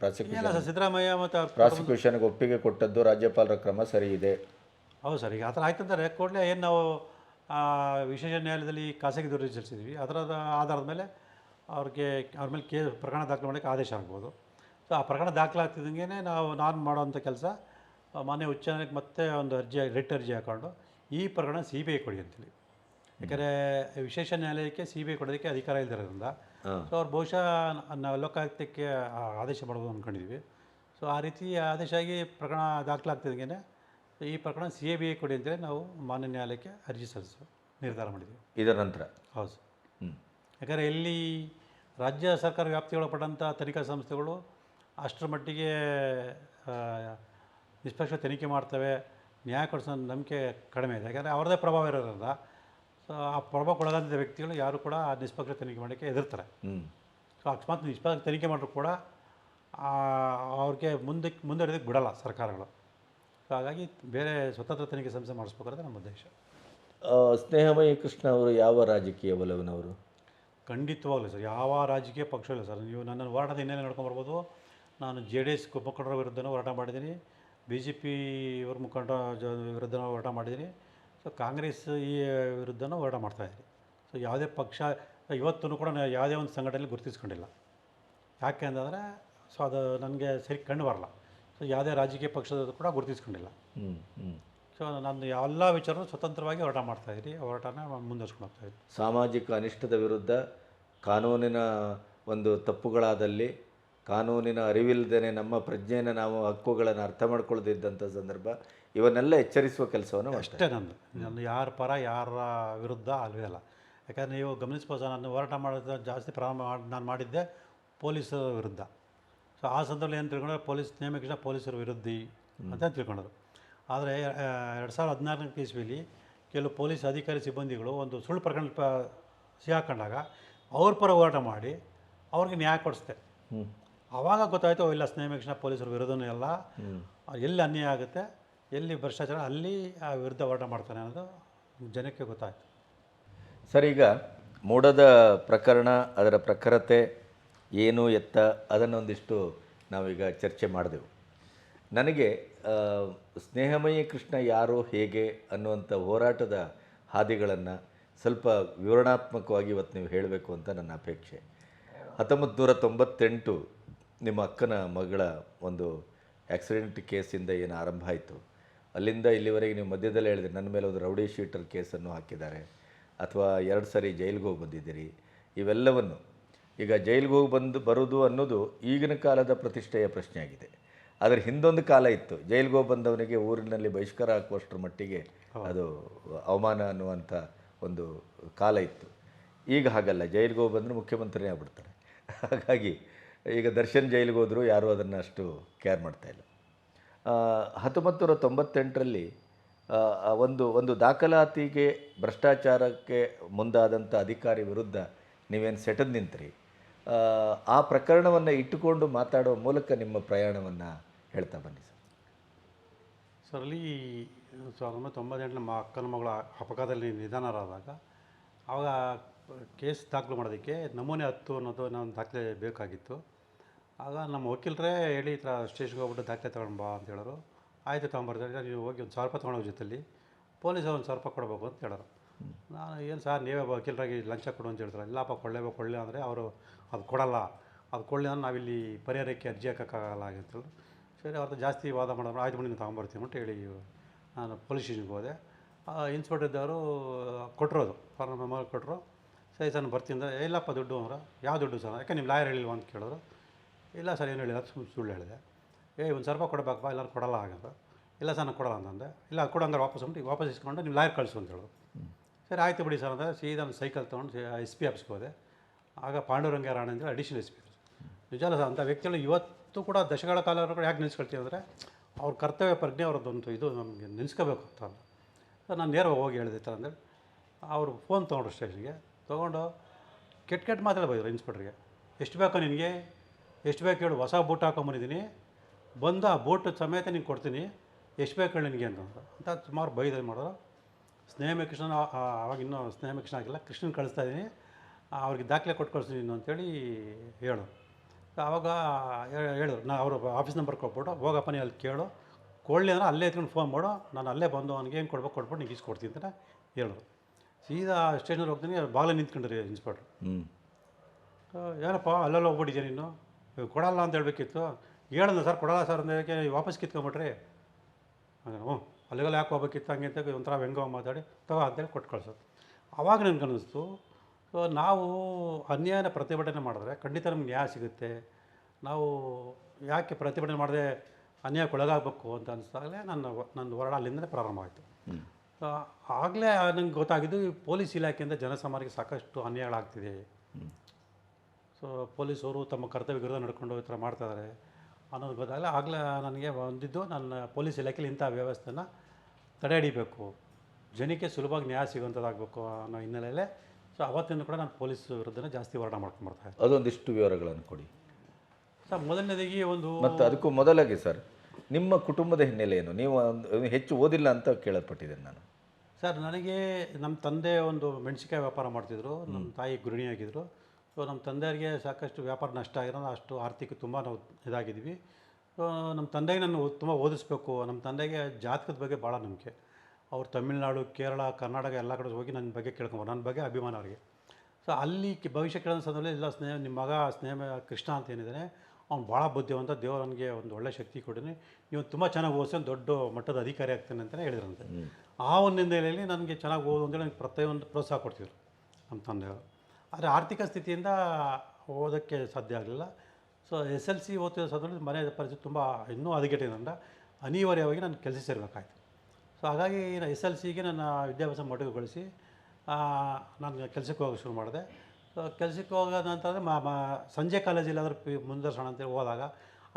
ಪ್ರಾಸಿಕ್ಯೂಷನ್. ಸರ್ ಸಿದ್ದರಾಮಯ್ಯ ಮತ್ತು ಪ್ರಾಸಿಕ್ಯೂಷನ್ಗೆ ಒಪ್ಪಿಗೆ ಕೊಟ್ಟದ್ದು ರಾಜ್ಯಪಾಲರ ಕ್ರಮ ಸರಿ ಇದೆ. ಹೌದು ಸರ್ ಈಗ ಆ ಥರ ಆಯ್ತು ಅಂತಾರೆ ಕೂಡಲೇ ಏನು ನಾವು ವಿಶೇಷ ನ್ಯಾಯಾಲಯದಲ್ಲಿ ಖಾಸಗಿ ದೂರ ಸಲ್ಲಿಸಿದ್ವಿ ಅದರ ಆಧಾರದ ಮೇಲೆ ಅವ್ರಿಗೆ ಅವ್ರ ಮೇಲೆ ಕೇ ಪ್ರಕರಣ ದಾಖಲು ಮಾಡೋಕ್ಕೆ ಆದೇಶ ಆಗ್ಬೋದು. ಸೊ ಆ ಪ್ರಕರಣ ದಾಖಲಾಗ್ತಿದ್ದಂಗೆ ನಾವು ನಾನು ಮಾಡೋವಂಥ ಕೆಲಸ ಮಾನ್ಯ ಉಚ್ಚ ನ್ಯಾಯಾಲಯಕ್ಕೆ ಮತ್ತೆ ಒಂದು ಅರ್ಜಿ ರಿಟ್ ಅರ್ಜಿ ಹಾಕ್ಕೊಂಡು ಈ ಪ್ರಕರಣ ಸಿ ಬಿ ಐ ಕೊಡಿ ಅಂತೇಳಿ. ಯಾಕಂದರೆ ವಿಶೇಷ ನ್ಯಾಯಾಲಯಕ್ಕೆ ಸಿ ಬಿ ಐ ಕೊಡೋದಕ್ಕೆ ಅಧಿಕಾರ ಇಲ್ದಿರೋದ್ರಿಂದ ಸೊ ಅವ್ರು ಬಹುಶಃ ನಾವು ಲೋಕಾಯುಕ್ತಕ್ಕೆ ಆದೇಶ ಮಾಡೋದು ಅಂದ್ಕೊಂಡಿದ್ವಿ ಸೊ ಆ ರೀತಿ ಆದೇಶ ಆಗಿ ಪ್ರಕರಣ ದಾಖಲಾಗ್ತಿದ್ದಂಗೆ ಈ ಪ್ರಕರಣ ಸಿ ಎ ಬಿ ಐ ಕೊಡಿ ಅಂತೇಳಿ ನಾವು ಮಾನ್ಯ ನ್ಯಾಯಾಲಯಕ್ಕೆ ಅರ್ಜಿ ಸಲ್ಲಿಸೋ ನಿರ್ಧಾರ ಮಾಡಿದ್ವಿ ಇದರ ನಂತರ? ಹೌದು. ಯಾಕಂದರೆ ಇಲ್ಲಿ ರಾಜ್ಯ ಸರ್ಕಾರ ವ್ಯಾಪ್ತಿಯೊಳಪಟ್ಟಂಥ ತನಿಖಾ ಸಂಸ್ಥೆಗಳು ಅಷ್ಟರ ಮಟ್ಟಿಗೆ ನಿಷ್ಪಕ್ಷ ತನಿಖೆ ಮಾಡ್ತವೆ ನ್ಯಾಯ ಕೊಡಿಸೋ ನಂಬಿಕೆ ಕಡಿಮೆ ಇದೆ. ಯಾಕಂದರೆ ಅವ್ರದ್ದೇ ಪ್ರಭಾವ ಇರೋದ್ರಿಂದ ಸೊ ಆ ಪ್ರಭಾವಕ್ಕೊಳಗಾದ ವ್ಯಕ್ತಿಗಳು ಯಾರು ಕೂಡ ಆ ನಿಷ್ಪಕ್ಷ ತನಿಖೆ ಮಾಡೋಕ್ಕೆ ಎದುರ್ತಾರೆ ಹ್ಞೂ ಸೊ ಅಕಸ್ಮಾತ್ ನಿಷ್ಪಕ್ಷ ತನಿಖೆ ಮಾಡಿದ್ರು ಕೂಡ ಅವ್ರಿಗೆ ಮುಂದಕ್ಕೆ ಮುಂದುವರೆದಕ್ಕೆ ಬಿಡಲ್ಲ ಸರ್ಕಾರಗಳು. ಸೊ ಹಾಗಾಗಿ ಬೇರೆ ಸ್ವತಂತ್ರ ತನಿಖೆ ಸಂಸ್ಥೆ ಮಾಡಿಸ್ಬೇಕಾದ್ರೆ ನಮ್ಮ ಉದ್ದೇಶ. ಸ್ನೇಹಮಯಿ ಕೃಷ್ಣ ಅವರು ಯಾವ ರಾಜಕೀಯ ಒಲವಿನವರು? ಖಂಡಿತವಾಗ್ಲೂ ಸರ್, ಯಾವ ರಾಜಕೀಯ ಪಕ್ಷ ಇಲ್ಲ ಸರ್. ನೀವು ನನ್ನ ಹೋರಾಟದ ಹಿನ್ನೆಲೆ ನೋಡ್ಕೊಂಬರ್ಬೋದು ನಾನು ಜೆ ಡಿ ಎಸ್ ಮುಖಂಡರ ವಿರುದ್ಧನೂ ಹೋರಾಟ ಮಾಡಿದ್ದೀನಿ. ಬಿ ಜೆ ಪಿ ಇವ್ರ ಮುಖಂಡ ಜ ವಿರುದ್ಧ ಹೋರಾಟ ಮಾಡಿದ್ದೀನಿ. ಸೊ, ಕಾಂಗ್ರೆಸ್ ಈ ವಿರುದ್ಧನೂ ಹೋರಾಟ ಮಾಡ್ತಾಯಿದ್ದೀನಿ ಸೊ, ಯಾವುದೇ ಪಕ್ಷ ಇವತ್ತೂ ಕೂಡ ನಾನು ಯಾವುದೇ ಒಂದು ಸಂಘಟನೆಯಲ್ಲಿ ಗುರುತಿಸ್ಕೊಂಡಿಲ್ಲ. ಯಾಕೆ ಅಂತಂದರೆ, ಸೊ, ಅದು ನನಗೆ ಸರಿ ಕಂಡು ಬರಲ್ಲ. ಸೊ, ಯಾವುದೇ ರಾಜಕೀಯ ಪಕ್ಷದ ಕೂಡ ಗುರುತಿಸ್ಕೊಂಡಿಲ್ಲ. ಸೊ ನಾನು ಎಲ್ಲ ವಿಚಾರ ಸ್ವತಂತ್ರವಾಗಿ ಹೋರಾಟ ಮಾಡ್ತಾಯಿದ್ದೀನಿ ಹೋರಾಟನ ಮುಂದುವರ್ಸ್ಕೊಂಡು ಹೋಗ್ತಾಯಿದ್ದೀನಿ ಸಾಮಾಜಿಕ ಅನಿಷ್ಟದ ವಿರುದ್ಧ ಕಾನೂನಿನ ಒಂದು ತಪ್ಪುಗಳಾದಲ್ಲಿ ಕಾನೂನಿನ ಅರಿವಿಲ್ಲದೇ ನಮ್ಮ ಪ್ರಜ್ಞೆಯನ್ನು ನಾವು ಹಕ್ಕುಗಳನ್ನು ಅರ್ಥ ಮಾಡ್ಕೊಳ್ಳದಿದ್ದಂಥ ಸಂದರ್ಭ ಇವನ್ನೆಲ್ಲ ಎಚ್ಚರಿಸುವ ಕೆಲಸವನ್ನು ಅಷ್ಟೇ ನಂದು. ನಾನು ಯಾರ ಪರ ಯಾರ ವಿರುದ್ಧ ಅಲ್ವೇ ಅಲ್ಲ. ಯಾಕಂದರೆ ನೀವು ಗಮನಿಸ್ಬೋದು ನಾನು ಹೋರಾಟ ಮಾಡೋದು ಜಾಸ್ತಿ ಪ್ರಾರಂಭ ಮಾಡಿ ನಾನು ಮಾಡಿದ್ದೆ ಪೊಲೀಸರ ವಿರುದ್ಧ. ಸೊ ಆ ಸಂದರ್ಭದಲ್ಲಿ ಏನು ತಿಳ್ಕೊಂಡ್ರೆ? ಪೊಲೀಸ್ ನೇಮಕ ಪೊಲೀಸರ ವಿರುದ್ಧಿ ಅಂತ ತಿಳ್ಕೊಂಡರು. ಆದರೆ ಎರಡು ಸಾವಿರದ ಹದಿನಾರನೇ ಇಸ್ವಿಲಿ ಕೆಲವು ಪೊಲೀಸ್ ಅಧಿಕಾರಿ ಸಿಬ್ಬಂದಿಗಳು ಒಂದು ಸುಳ್ಳು ಪ್ರಕರಣ ಪ ಸಿಗಾಕೊಂಡಾಗ ಅವ್ರ ಪರ ಹೋರಾಟ ಮಾಡಿ ಅವ್ರಿಗೆ ನ್ಯಾಯ ಕೊಡಿಸ್ದೆ. ಆವಾಗ ಗೊತ್ತಾಯಿತು ಇಲ್ಲ ಸ್ನೇಹಕ್ಷಣ ಪೊಲೀಸರ ವಿರೋಧನೂ ಎಲ್ಲ ಎಲ್ಲಿ ಅನ್ಯಾಯ ಆಗುತ್ತೆ ಎಲ್ಲಿ ಭ್ರಷ್ಟಾಚಾರ ಅಲ್ಲಿ ಆ ವಿರುದ್ಧ ಹೋರಾಟ ಮಾಡ್ತಾನೆ ಅನ್ನೋದು ಜನಕ್ಕೆ ಗೊತ್ತಾಯಿತು. ಸರ್ ಈಗ ಮೋಡದ ಪ್ರಕರಣ ಅದರ ಪ್ರಖರತೆ ಏನು ಎತ್ತ ಅದನ್ನೊಂದಿಷ್ಟು ನಾವೀಗ ಚರ್ಚೆ ಮಾಡಿದೆವು. ನನಗೆ ಸ್ನೇಹಮಯಿ ಕೃಷ್ಣ ಯಾರು, ಹೇಗೆ ಅನ್ನುವಂಥ ಹೋರಾಟದ ಹಾದಿಗಳನ್ನು ಸ್ವಲ್ಪ ವಿವರಣಾತ್ಮಕವಾಗಿ ಇವತ್ತು ನೀವು ಹೇಳಬೇಕು ಅಂತ ನನ್ನ ಅಪೇಕ್ಷೆ. ಹತ್ತೊಂಬತ್ತು ನೂರ ತೊಂಬತ್ತೆಂಟು ನಿಮ್ಮ ಅಕ್ಕನ ಮಗಳ ಒಂದು ಆಕ್ಸಿಡೆಂಟ್ ಕೇಸಿಂದ ಏನು ಆರಂಭ ಆಯಿತು. ಅಲ್ಲಿಂದ ಇಲ್ಲಿವರೆಗೆ ನೀವು ಮಧ್ಯದಲ್ಲಿ ಹೇಳಿದ್ರೆ ನನ್ನ ಮೇಲೆ ಒಂದು ರೌಡಿ ಶೀಟರ್ ಕೇಸನ್ನು ಹಾಕಿದ್ದಾರೆ. ಅಥವಾ ಎರಡು ಸರಿ ಜೈಲಿಗೆ ಹೋಗಿ ಬಂದಿದ್ದೀರಿ. ಇವೆಲ್ಲವನ್ನು ಈಗ ಜೈಲಿಗೆ ಹೋಗಿ ಬಂದು ಬರೋದು ಅನ್ನೋದು ಈಗಿನ ಕಾಲದ ಪ್ರತಿಷ್ಠೆಯ ಪ್ರಶ್ನೆ ಆಗಿದೆ ಆದರೆ ಹಿಂದೊಂದು ಕಾಲ ಇತ್ತು. ಜೈಲಿಗೆ ಹೋಗಿ ಬಂದವನಿಗೆ ಊರಿನಲ್ಲಿ ಬಹಿಷ್ಕಾರ ಹಾಕುವಷ್ಟರ ಮಟ್ಟಿಗೆ ಅದು ಅವಮಾನ ಅನ್ನುವಂಥ ಒಂದು ಕಾಲ ಇತ್ತು. ಈಗ ಹಾಗಲ್ಲ. ಜೈಲಿಗೆ ಹೋಗಿ ಬಂದರೆ ಮುಖ್ಯಮಂತ್ರಿನೇ ಆಗ್ಬಿಡ್ತಾರೆ. ಹಾಗಾಗಿ ಈಗ ದರ್ಶನ್ ಜೈಲಿಗೆ ಹೋದರೂ ಯಾರೂ ಅದನ್ನು ಅಷ್ಟು ಕೇರ್ ಮಾಡ್ತಾಯಿಲ್ಲ ಹತ್ತೊಂಬತ್ತು ನೂರ ತೊಂಬತ್ತೆಂಟರಲ್ಲಿ ಒಂದು ಒಂದು ದಾಖಲಾತಿಗೆ ಭ್ರಷ್ಟಾಚಾರಕ್ಕೆ ಮುಂದಾದಂಥ ಅಧಿಕಾರಿ ವಿರುದ್ಧ ನೀವೇನು ಸೆಟದ್ ನಿಂತ್ರಿ ಆ, ಆ ಪ್ರಕರಣವನ್ನು ಇಟ್ಟುಕೊಂಡು ಮಾತಾಡುವ ಮೂಲಕ ನಿಮ್ಮ ಪ್ರಯಾಣವನ್ನು ಹೇಳ್ತಾ ಬನ್ನಿ ಸರ್. ಸರ್, ಅಲ್ಲಿ ಸಾವಿರದ ಒಂಬೈನೂರ ತೊಂಬತ್ತೆಂಟರಲ್ಲಿ ನಮ್ಮ ಅಕ್ಕನ ಮಗಳ ಅಪಘಾತದಲ್ಲಿ ನಿಧನರಾದಾಗ ಆವಾಗ ಕೇಸ್ ದಾಖಲು ಮಾಡೋದಕ್ಕೆ ನಮೂನೆ ಹತ್ತು ಅನ್ನೋದು ನಾನು ದಾಖಲೆ ಬೇಕಾಗಿತ್ತು. ಆಗ ನಮ್ಮ ವಕೀಲರೇ ಹೇಳಿ, ಈ ಥರ ಸ್ಟೇಷನ್ಗೆ ಹೋಗ್ಬಿಟ್ಟು ದಾಖಲೆ ತಗೊಂಡು ಬಾ ಅಂತ ಹೇಳೋರು. ಆಯಿತು ತೊಗೊಂಬರ್ತಾರೆ ನೀವು ಹೋಗಿ ಒಂದು ಸಾವಿರ ರೂಪಾಯಿ ತೊಗೊಂಡೋಗಿ ಜೊತೆಲಿ ಪೊಲೀಸರು ಒಂದು ಸಾವಿರ ರೂಪಾಯಿ ಕೊಡಬೇಕು ಅಂತ ಹೇಳೋರು. ನಾನು ಏನು ಸರ್, ನೀವೇ ವಕೀಲರಾಗಿ ಲಂಚ ಕೊಡು ಅಂತ ಹೇಳ್ತಾರೆ ಇಲ್ಲಪ್ಪ ಕೊಡಲೇಬೇಕು ಕೊಳ್ಳೆ ಅಂದರೆ ಅವರು ಅದು ಕೊಡಲ್ಲ, ಅದು ಕೊಡಲಿ ಅಂದ್ರೆ ನಾವಿಲ್ಲಿ ಪರಿಹಾರಕ್ಕೆ ಅರ್ಜಿ ಹಾಕೋಕ್ಕಾಗಲ್ಲ ಅಂತೇಳಿ ಸರಿ, ಅವ್ರದ್ದು ಜಾಸ್ತಿ ವಾದ ಮಾಡೋರು ಆಯ್ತು ಬಿಡಿ, ನೀವು ತೊಗೊಂಬರ್ತೀವಿ ಅಂತ ಹೇಳಿ, ನಾನು ಪೊಲೀಸ್ ಸ್ಟೇಷನ್ಗೆ ಹೋದೆ. ಇನ್ಸ್ಪೆಕ್ಟರ್ ಇದ್ದವರು ಕೊಟ್ಟರು ಅದು ಫಾರ್ಮ್ ಮೆಮೊರಿ ಕೊಟ್ಟರು. ಸರಿ, ಸರ್ ಬರ್ತೀನಿ ಅಂದರೆ, ಇಲ್ಲಪ್ಪ, ದುಡ್ಡು ಅಂದ್ರೆ ಯಾವ ದುಡ್ಡು ಸರ್? ಯಾಕೆ ನಿಮ್ಮ ಲಾಯರ್ ಹೇಳಿಲ್ವ ಅಂತ ಕೇಳಿದ್ರು. ಇಲ್ಲ ಸರ್, ಏನು ಹೇಳಿಲ್ಲ ಸುಳ್ಳು ಸುಳ್ಳು ಹೇಳಿದೆ. ಏ, ಒಂದು ಸ್ವಲ್ಪ ಕೊಡಬೇಕಪ್ಪ, ಎಲ್ಲರೂ ಕೊಡಲ್ಲ ಹಾಗಂತ. ಇಲ್ಲ ಸರ್, ನಾನು ಕೊಡಲ್ಲ ಅಂತಂದೆ. ಇಲ್ಲ ಅದು ಕೊಡು ವಾಪಸ್ ಅಂದ್ಬಿಟ್ಟು ವಾಪಸ್ ಇಸ್ಕೊಂಡು ನಿಮ್ಮ ಲಾಯರ್ ಕಳಿಸು ಅಂತ ಹೇಳಿದ್ರು ಸರಿ, ಆಯಿತು ಬಿಡಿ ಸರ್ ಅಂದರೆ ಸೀದಾ ಒಂದು ಸೈಕಲ್ ತೊಗೊಂಡು, ಎಸ್ ಪಿ ಆಫೀಸ್ಗೆ ಹೋದೆ. ಆಗ ಪಾಂಡುರಂಗ ರಾಣ ಅಂದರೆ ಅಡಿಷನಲ್ ಎಸ್ ಪಿ ನಿಜ ಸರ್ ಅಂಥ ವ್ಯಕ್ತಿಗಳು ಇವತ್ತು ಕೂಡ ದಶಗಳ ಕಾಲ ಯಾಕೆ ನಿಲ್ಸ್ಕೊಳ್ತೀವಿ ಅಂದರೆ ಅವ್ರ ಕರ್ತವ್ಯ ಪ್ರಜ್ಞೆ ಅವ್ರದ್ದೊಂದು ಇದು ನಮಗೆ ನಿಲ್ಲಿಸ್ಕೋಬೇಕು ಅಂತ ನಾನು ನೇರವಾಗಿ ಹೋಗಿ ಹೇಳಿದೆ ಈ ಅಂದರೆ ಅವರು ಫೋನ್ ತೊಗೊಂಡ್ರು ಸ್ಟೇಷನ್ಗೆ ತೊಗೊಂಡು ಕೆಟ್ಟ ಕೆಟ್ಟ ಮಾತಾಡಿ ಬೈದರು ಇನ್ಸ್ಪೆಕ್ಟ್ರಿಗೆ ಎಷ್ಟು ಬೇಕೋ ನಿನಗೆ? ಎಷ್ಟು ಬೇಕು ಹೇಳು, ಹೊಸ ಬೂಟ್ ಹಾಕೊಂಬಂದಿದ್ದೀನಿ. ಬಂದು ಆ ಬೂಟ್ ಸಮೇತ ನಿಂಗೆ ಕೊಡ್ತೀನಿ. ಎಷ್ಟು ಬೇಕು ಹೇಳಿ ನಿನಗೆ ಅಂತಂದ್ರು ಅಂತ ಸುಮಾರು ಬೈದ ಮಾಡೋರು ಕೃಷ್ಣ ಅವಾಗ ಇನ್ನೂ ಸ್ನೇಹಮೇ ಕೃಷ್ಣ ಆಗಿಲ್ಲ, ಕೃಷ್ಣನ ಕಳಿಸ್ತಾ ಇದ್ದೀನಿ. ಅವ್ರಿಗೆ ದಾಖಲೆ ಕೊಟ್ಟು ಕಳಿಸ್ತೀನಿ ಅಂತೇಳಿ ಹೇಳು. ಆವಾಗ ಹೇಳೋರು ಹೇಳಿದ್ರು ನಾ ಅವರು ಆಫೀಸ್ ನಂಬರ್ ಕೊಟ್ಬಿಟ್ಟು ಹೋಗಪ್ಪ ನೀ ಅಲ್ಲಿ ಕೇಳು. ಕೊಡಲಿ ಅಂದ್ರೆ ಅಲ್ಲೇ ಎತ್ಕೊಂಡು ಫೋನ್ ಮಾಡು. ನಾನು ಅಲ್ಲೇ ಬಂದು ಅವ್ನಿಗೆ ಏನು ಕೊಡ್ಬೇಕು ಕೊಟ್ಬಿಟ್ಟು ನಿಂಗೆ ಇಸ್ಕೊಡ್ತೀನಿ ಅಂತ ಹೇಳಿದ್ರು ಸೀದಾ ಸ್ಟೇಷನಲ್ಲಿ ಹೋಗ್ತೀನಿ ಬಾಗಿಲ ನಿಂತ್ಕೊಂಡ್ರಿ ಇನ್ಸ್ಪೆಕ್ಟ್ರು ಏನಪ್ಪ ಅಲ್ಲೆಲ್ಲ ಹೋಗ್ಬಿಟ್ಟಿದ್ದೀನಿ ನೀನು? ಕೊಡಲ್ಲ ಅಂತ ಹೇಳ್ಬೇಕಿತ್ತು. ಹೇಳಂದ ಸರ್ ಕೊಡಲ್ಲ ಸರ್ ಅಂದ್ರೆ ವಾಪಸ್ ಕಿತ್ಕೊಂಬಿಟ್ರಿ. ಹಾಗೆ ಹ್ಞೂ ಅಲ್ಲಿಗೆಲ್ಲ ಯಾಕೆ ಹೋಗ್ಬೇಕಿತ್ತು ಹಂಗೆ ಅಂತ ಒಂಥರ ವ್ಯಂಗ್ಯವಾಗಿ ಮಾತಾಡಿ ತಗೋ ಅಂತೇಳಿ ಕೊಟ್ಟು ಕಳ್ಸೋದು ಆವಾಗ ನನಗೆ ಅನ್ನಿಸ್ತು ನಾವು ಅನ್ಯಾಯನ ಪ್ರತಿಭಟನೆ ಮಾಡಿದ್ರೆ ಖಂಡಿತ ನಮ್ಗೆ ನ್ಯಾಯ ಸಿಗುತ್ತೆ. ನಾವು ಯಾಕೆ ಪ್ರತಿಭಟನೆ ಮಾಡದೆ ಅನ್ಯಾಯಕ್ಕೆ ಒಳಗಾಗಬೇಕು ಅಂತ ಅನಿಸ್ದಾಗಲೇ ನನ್ನ ನನ್ನ ಹೋರಾಟ ಅಲ್ಲಿಂದಲೇ ಪ್ರಾರಂಭ ಆಯಿತು. ಆಗಲೇ ನಂಗೆ ಗೊತ್ತಾಗಿದ್ದು ಈ ಪೊಲೀಸ್ ಇಲಾಖೆಯಿಂದ ಜನಸಾಮಾನ್ಯರಿಗೆ ಸಾಕಷ್ಟು ಅನ್ಯಾಯಗಳಾಗ್ತಿದೆ. ಸೊ ಪೊಲೀಸವರು ತಮ್ಮ ಕರ್ತವ್ಯ ವಿರುದ್ಧ ನಡ್ಕೊಂಡು ಈ ಥರ ಮಾಡ್ತಾಯಿದ್ದಾರೆ ಅನ್ನೋದು ಗೊತ್ತಾಗಲೇ ಆಗಲೇ ನನಗೆ ಬಂದಿದ್ದು ನನ್ನ ಪೊಲೀಸ್ ಇಲಾಖೆಯಲ್ಲಿ ಇಂಥ ವ್ಯವಸ್ಥೆನ ತಡೆ ಹಿಡಿಬೇಕು. ಜನಕ್ಕೆ ಸುಲಭವಾಗಿ ನ್ಯಾಯ ಸಿಗುವಂಥದ್ದಾಗಬೇಕು ಅನ್ನೋ ಹಿನ್ನೆಲೆಯಲ್ಲೇ ಸೊ ಕೂಡ ನಾನು ಪೊಲೀಸ್ ವಿರುದ್ಧನೇ ಜಾಸ್ತಿ ಹೋರಾಟ ಮಾಡ್ಕೊಂಡು ಬರ್ತಾ ಇದ್ದೆ. ಅದೊಂದಿಷ್ಟು ವಿವರಗಳನ್ನು ಕೊಡಿ. ಸರ್ ಮೊದಲನೇದಾಗಿ ಒಂದು ಮತ್ತು ಅದಕ್ಕೂ ಮೊದಲಾಗಿ ಸರ್ ನಿಮ್ಮ ಕುಟುಂಬದ ಹಿನ್ನೆಲೆ ಏನು? ನೀವು ಒಂದು ಹೆಚ್ಚು ಓದಿಲ್ಲ ಅಂತ ಕೇಳಲ್ಪಟ್ಟಿದ್ದೇನೆ ನಾನು. ಸರ್ ನನಗೆ ನಮ್ಮ ತಂದೆ ಒಂದು ಮೆಣಸಿಕಾಯಿ ವ್ಯಾಪಾರ ಮಾಡ್ತಿದ್ರು. ನಮ್ಮ ತಾಯಿ ಗೃಹಿಣಿಯಾಗಿದ್ದರು ಸೊ ನಮ್ಮ ತಂದೆಯವರಿಗೆ ಸಾಕಷ್ಟು ವ್ಯಾಪಾರ ನಷ್ಟ ಆಗಿರೋದು ಅಷ್ಟು ಆರ್ಥಿಕ ತುಂಬ ನಾವು ಇದಾಗಿದ್ವಿ ಸೊ ನಮ್ಮ ತಂದೆಗೆ ನಾನು ತುಂಬ ಓದಿಸ್ಬೇಕು. ನಮ್ಮ ತಂದೆಗೆ ಜಾತಕದ ಬಗ್ಗೆ ಭಾಳ ನಂಬಿಕೆ. ಅವ್ರು ತಮಿಳ್ನಾಡು ಕೇರಳ ಕರ್ನಾಟಕ ಎಲ್ಲ ಕಡೆ ಹೋಗಿ ನನ್ನ ಬಗ್ಗೆ ಕೇಳ್ಕೊಂಬರು ನನ್ನ ಬಗ್ಗೆ ಅಭಿಮಾನ ಅವರಿಗೆ. ಸೊ ಅಲ್ಲಿ ಭವಿಷ್ಯ ಕೇಳೋ ಸಂದರ್ಭದಲ್ಲಿ ಎಲ್ಲ ಸ್ನೇಹ ನಿಮ್ಮ ಮಗ ಸ್ನೇಹ ಕೃಷ್ಣ ಅಂತ ಏನಿದ್ದಾನೆ ಅವ್ನು ಭಾಳ ಬುದ್ಧಿವಂತ ದೇವರು ನನಗೆ ಒಂದು ಒಳ್ಳೆ ಶಕ್ತಿ ಕೊಟ್ಟಿನಿ ನೀವು ತುಂಬ ಚೆನ್ನಾಗಿ ಓದಿಸಿ ದೊಡ್ಡ ಮಟ್ಟದ ಅಧಿಕಾರಿ ಆಗ್ತಾನೆ ಅಂತಲೇ ಹೇಳಿದ್ರಂತೆ. ಆ ಒಂದು ಹಿನ್ನೆಲೆಯಲ್ಲಿ ನನಗೆ ಚೆನ್ನಾಗಿ ಓದು ಅಂತೇಳಿ ನನಗೆ ಪ್ರತಿಯೊಂದು ಪ್ರೋತ್ಸಾಹ ಕೊಡ್ತಿದ್ರು ನಮ್ಮ ತಂದೆಯವರು. ಆದರೆ ಆರ್ಥಿಕ ಸ್ಥಿತಿಯಿಂದ ಓದೋಕ್ಕೆ ಸಾಧ್ಯ ಆಗಲಿಲ್ಲ. ಸೊ ಎಸ್ ಎಲ್ ಸಿ ಓದ್ತಿರೋ ಸಂದರ್ಭದಲ್ಲಿ ಮನೆ ಪರಿಸ್ಥಿತಿ ತುಂಬ ಇನ್ನೂ ಹದಗೆಟ್ಟಿದ್ರಿಂದ ಅನಿವಾರ್ಯವಾಗಿ ನಾನು ಕೆಲಸ ಸೇರಬೇಕಾಯ್ತು. ಸೊ ಹಾಗಾಗಿ ನಾನು ಎಸ್ ಎಲ್ ಸಿಗೆ ನನ್ನ ವಿದ್ಯಾಭ್ಯಾಸ ಮೊಟಕುಗೊಳಿಸಿ ನಾನು ಕೆಲಸಕ್ಕೆ ಹೋಗಕ್ಕೆ ಶುರು ಮಾಡಿದೆ. ಸೊ ಕೆಲಸಕ್ಕೆ ಹೋಗೋದು ಅಂತಂದರೆ ಮ ಸಂಜೆ ಕಾಲೇಜಲ್ಲಿ ಅದ್ರ ಪಿ ಅಂತ ಅಂತೇಳಿ ಹೋದಾಗ,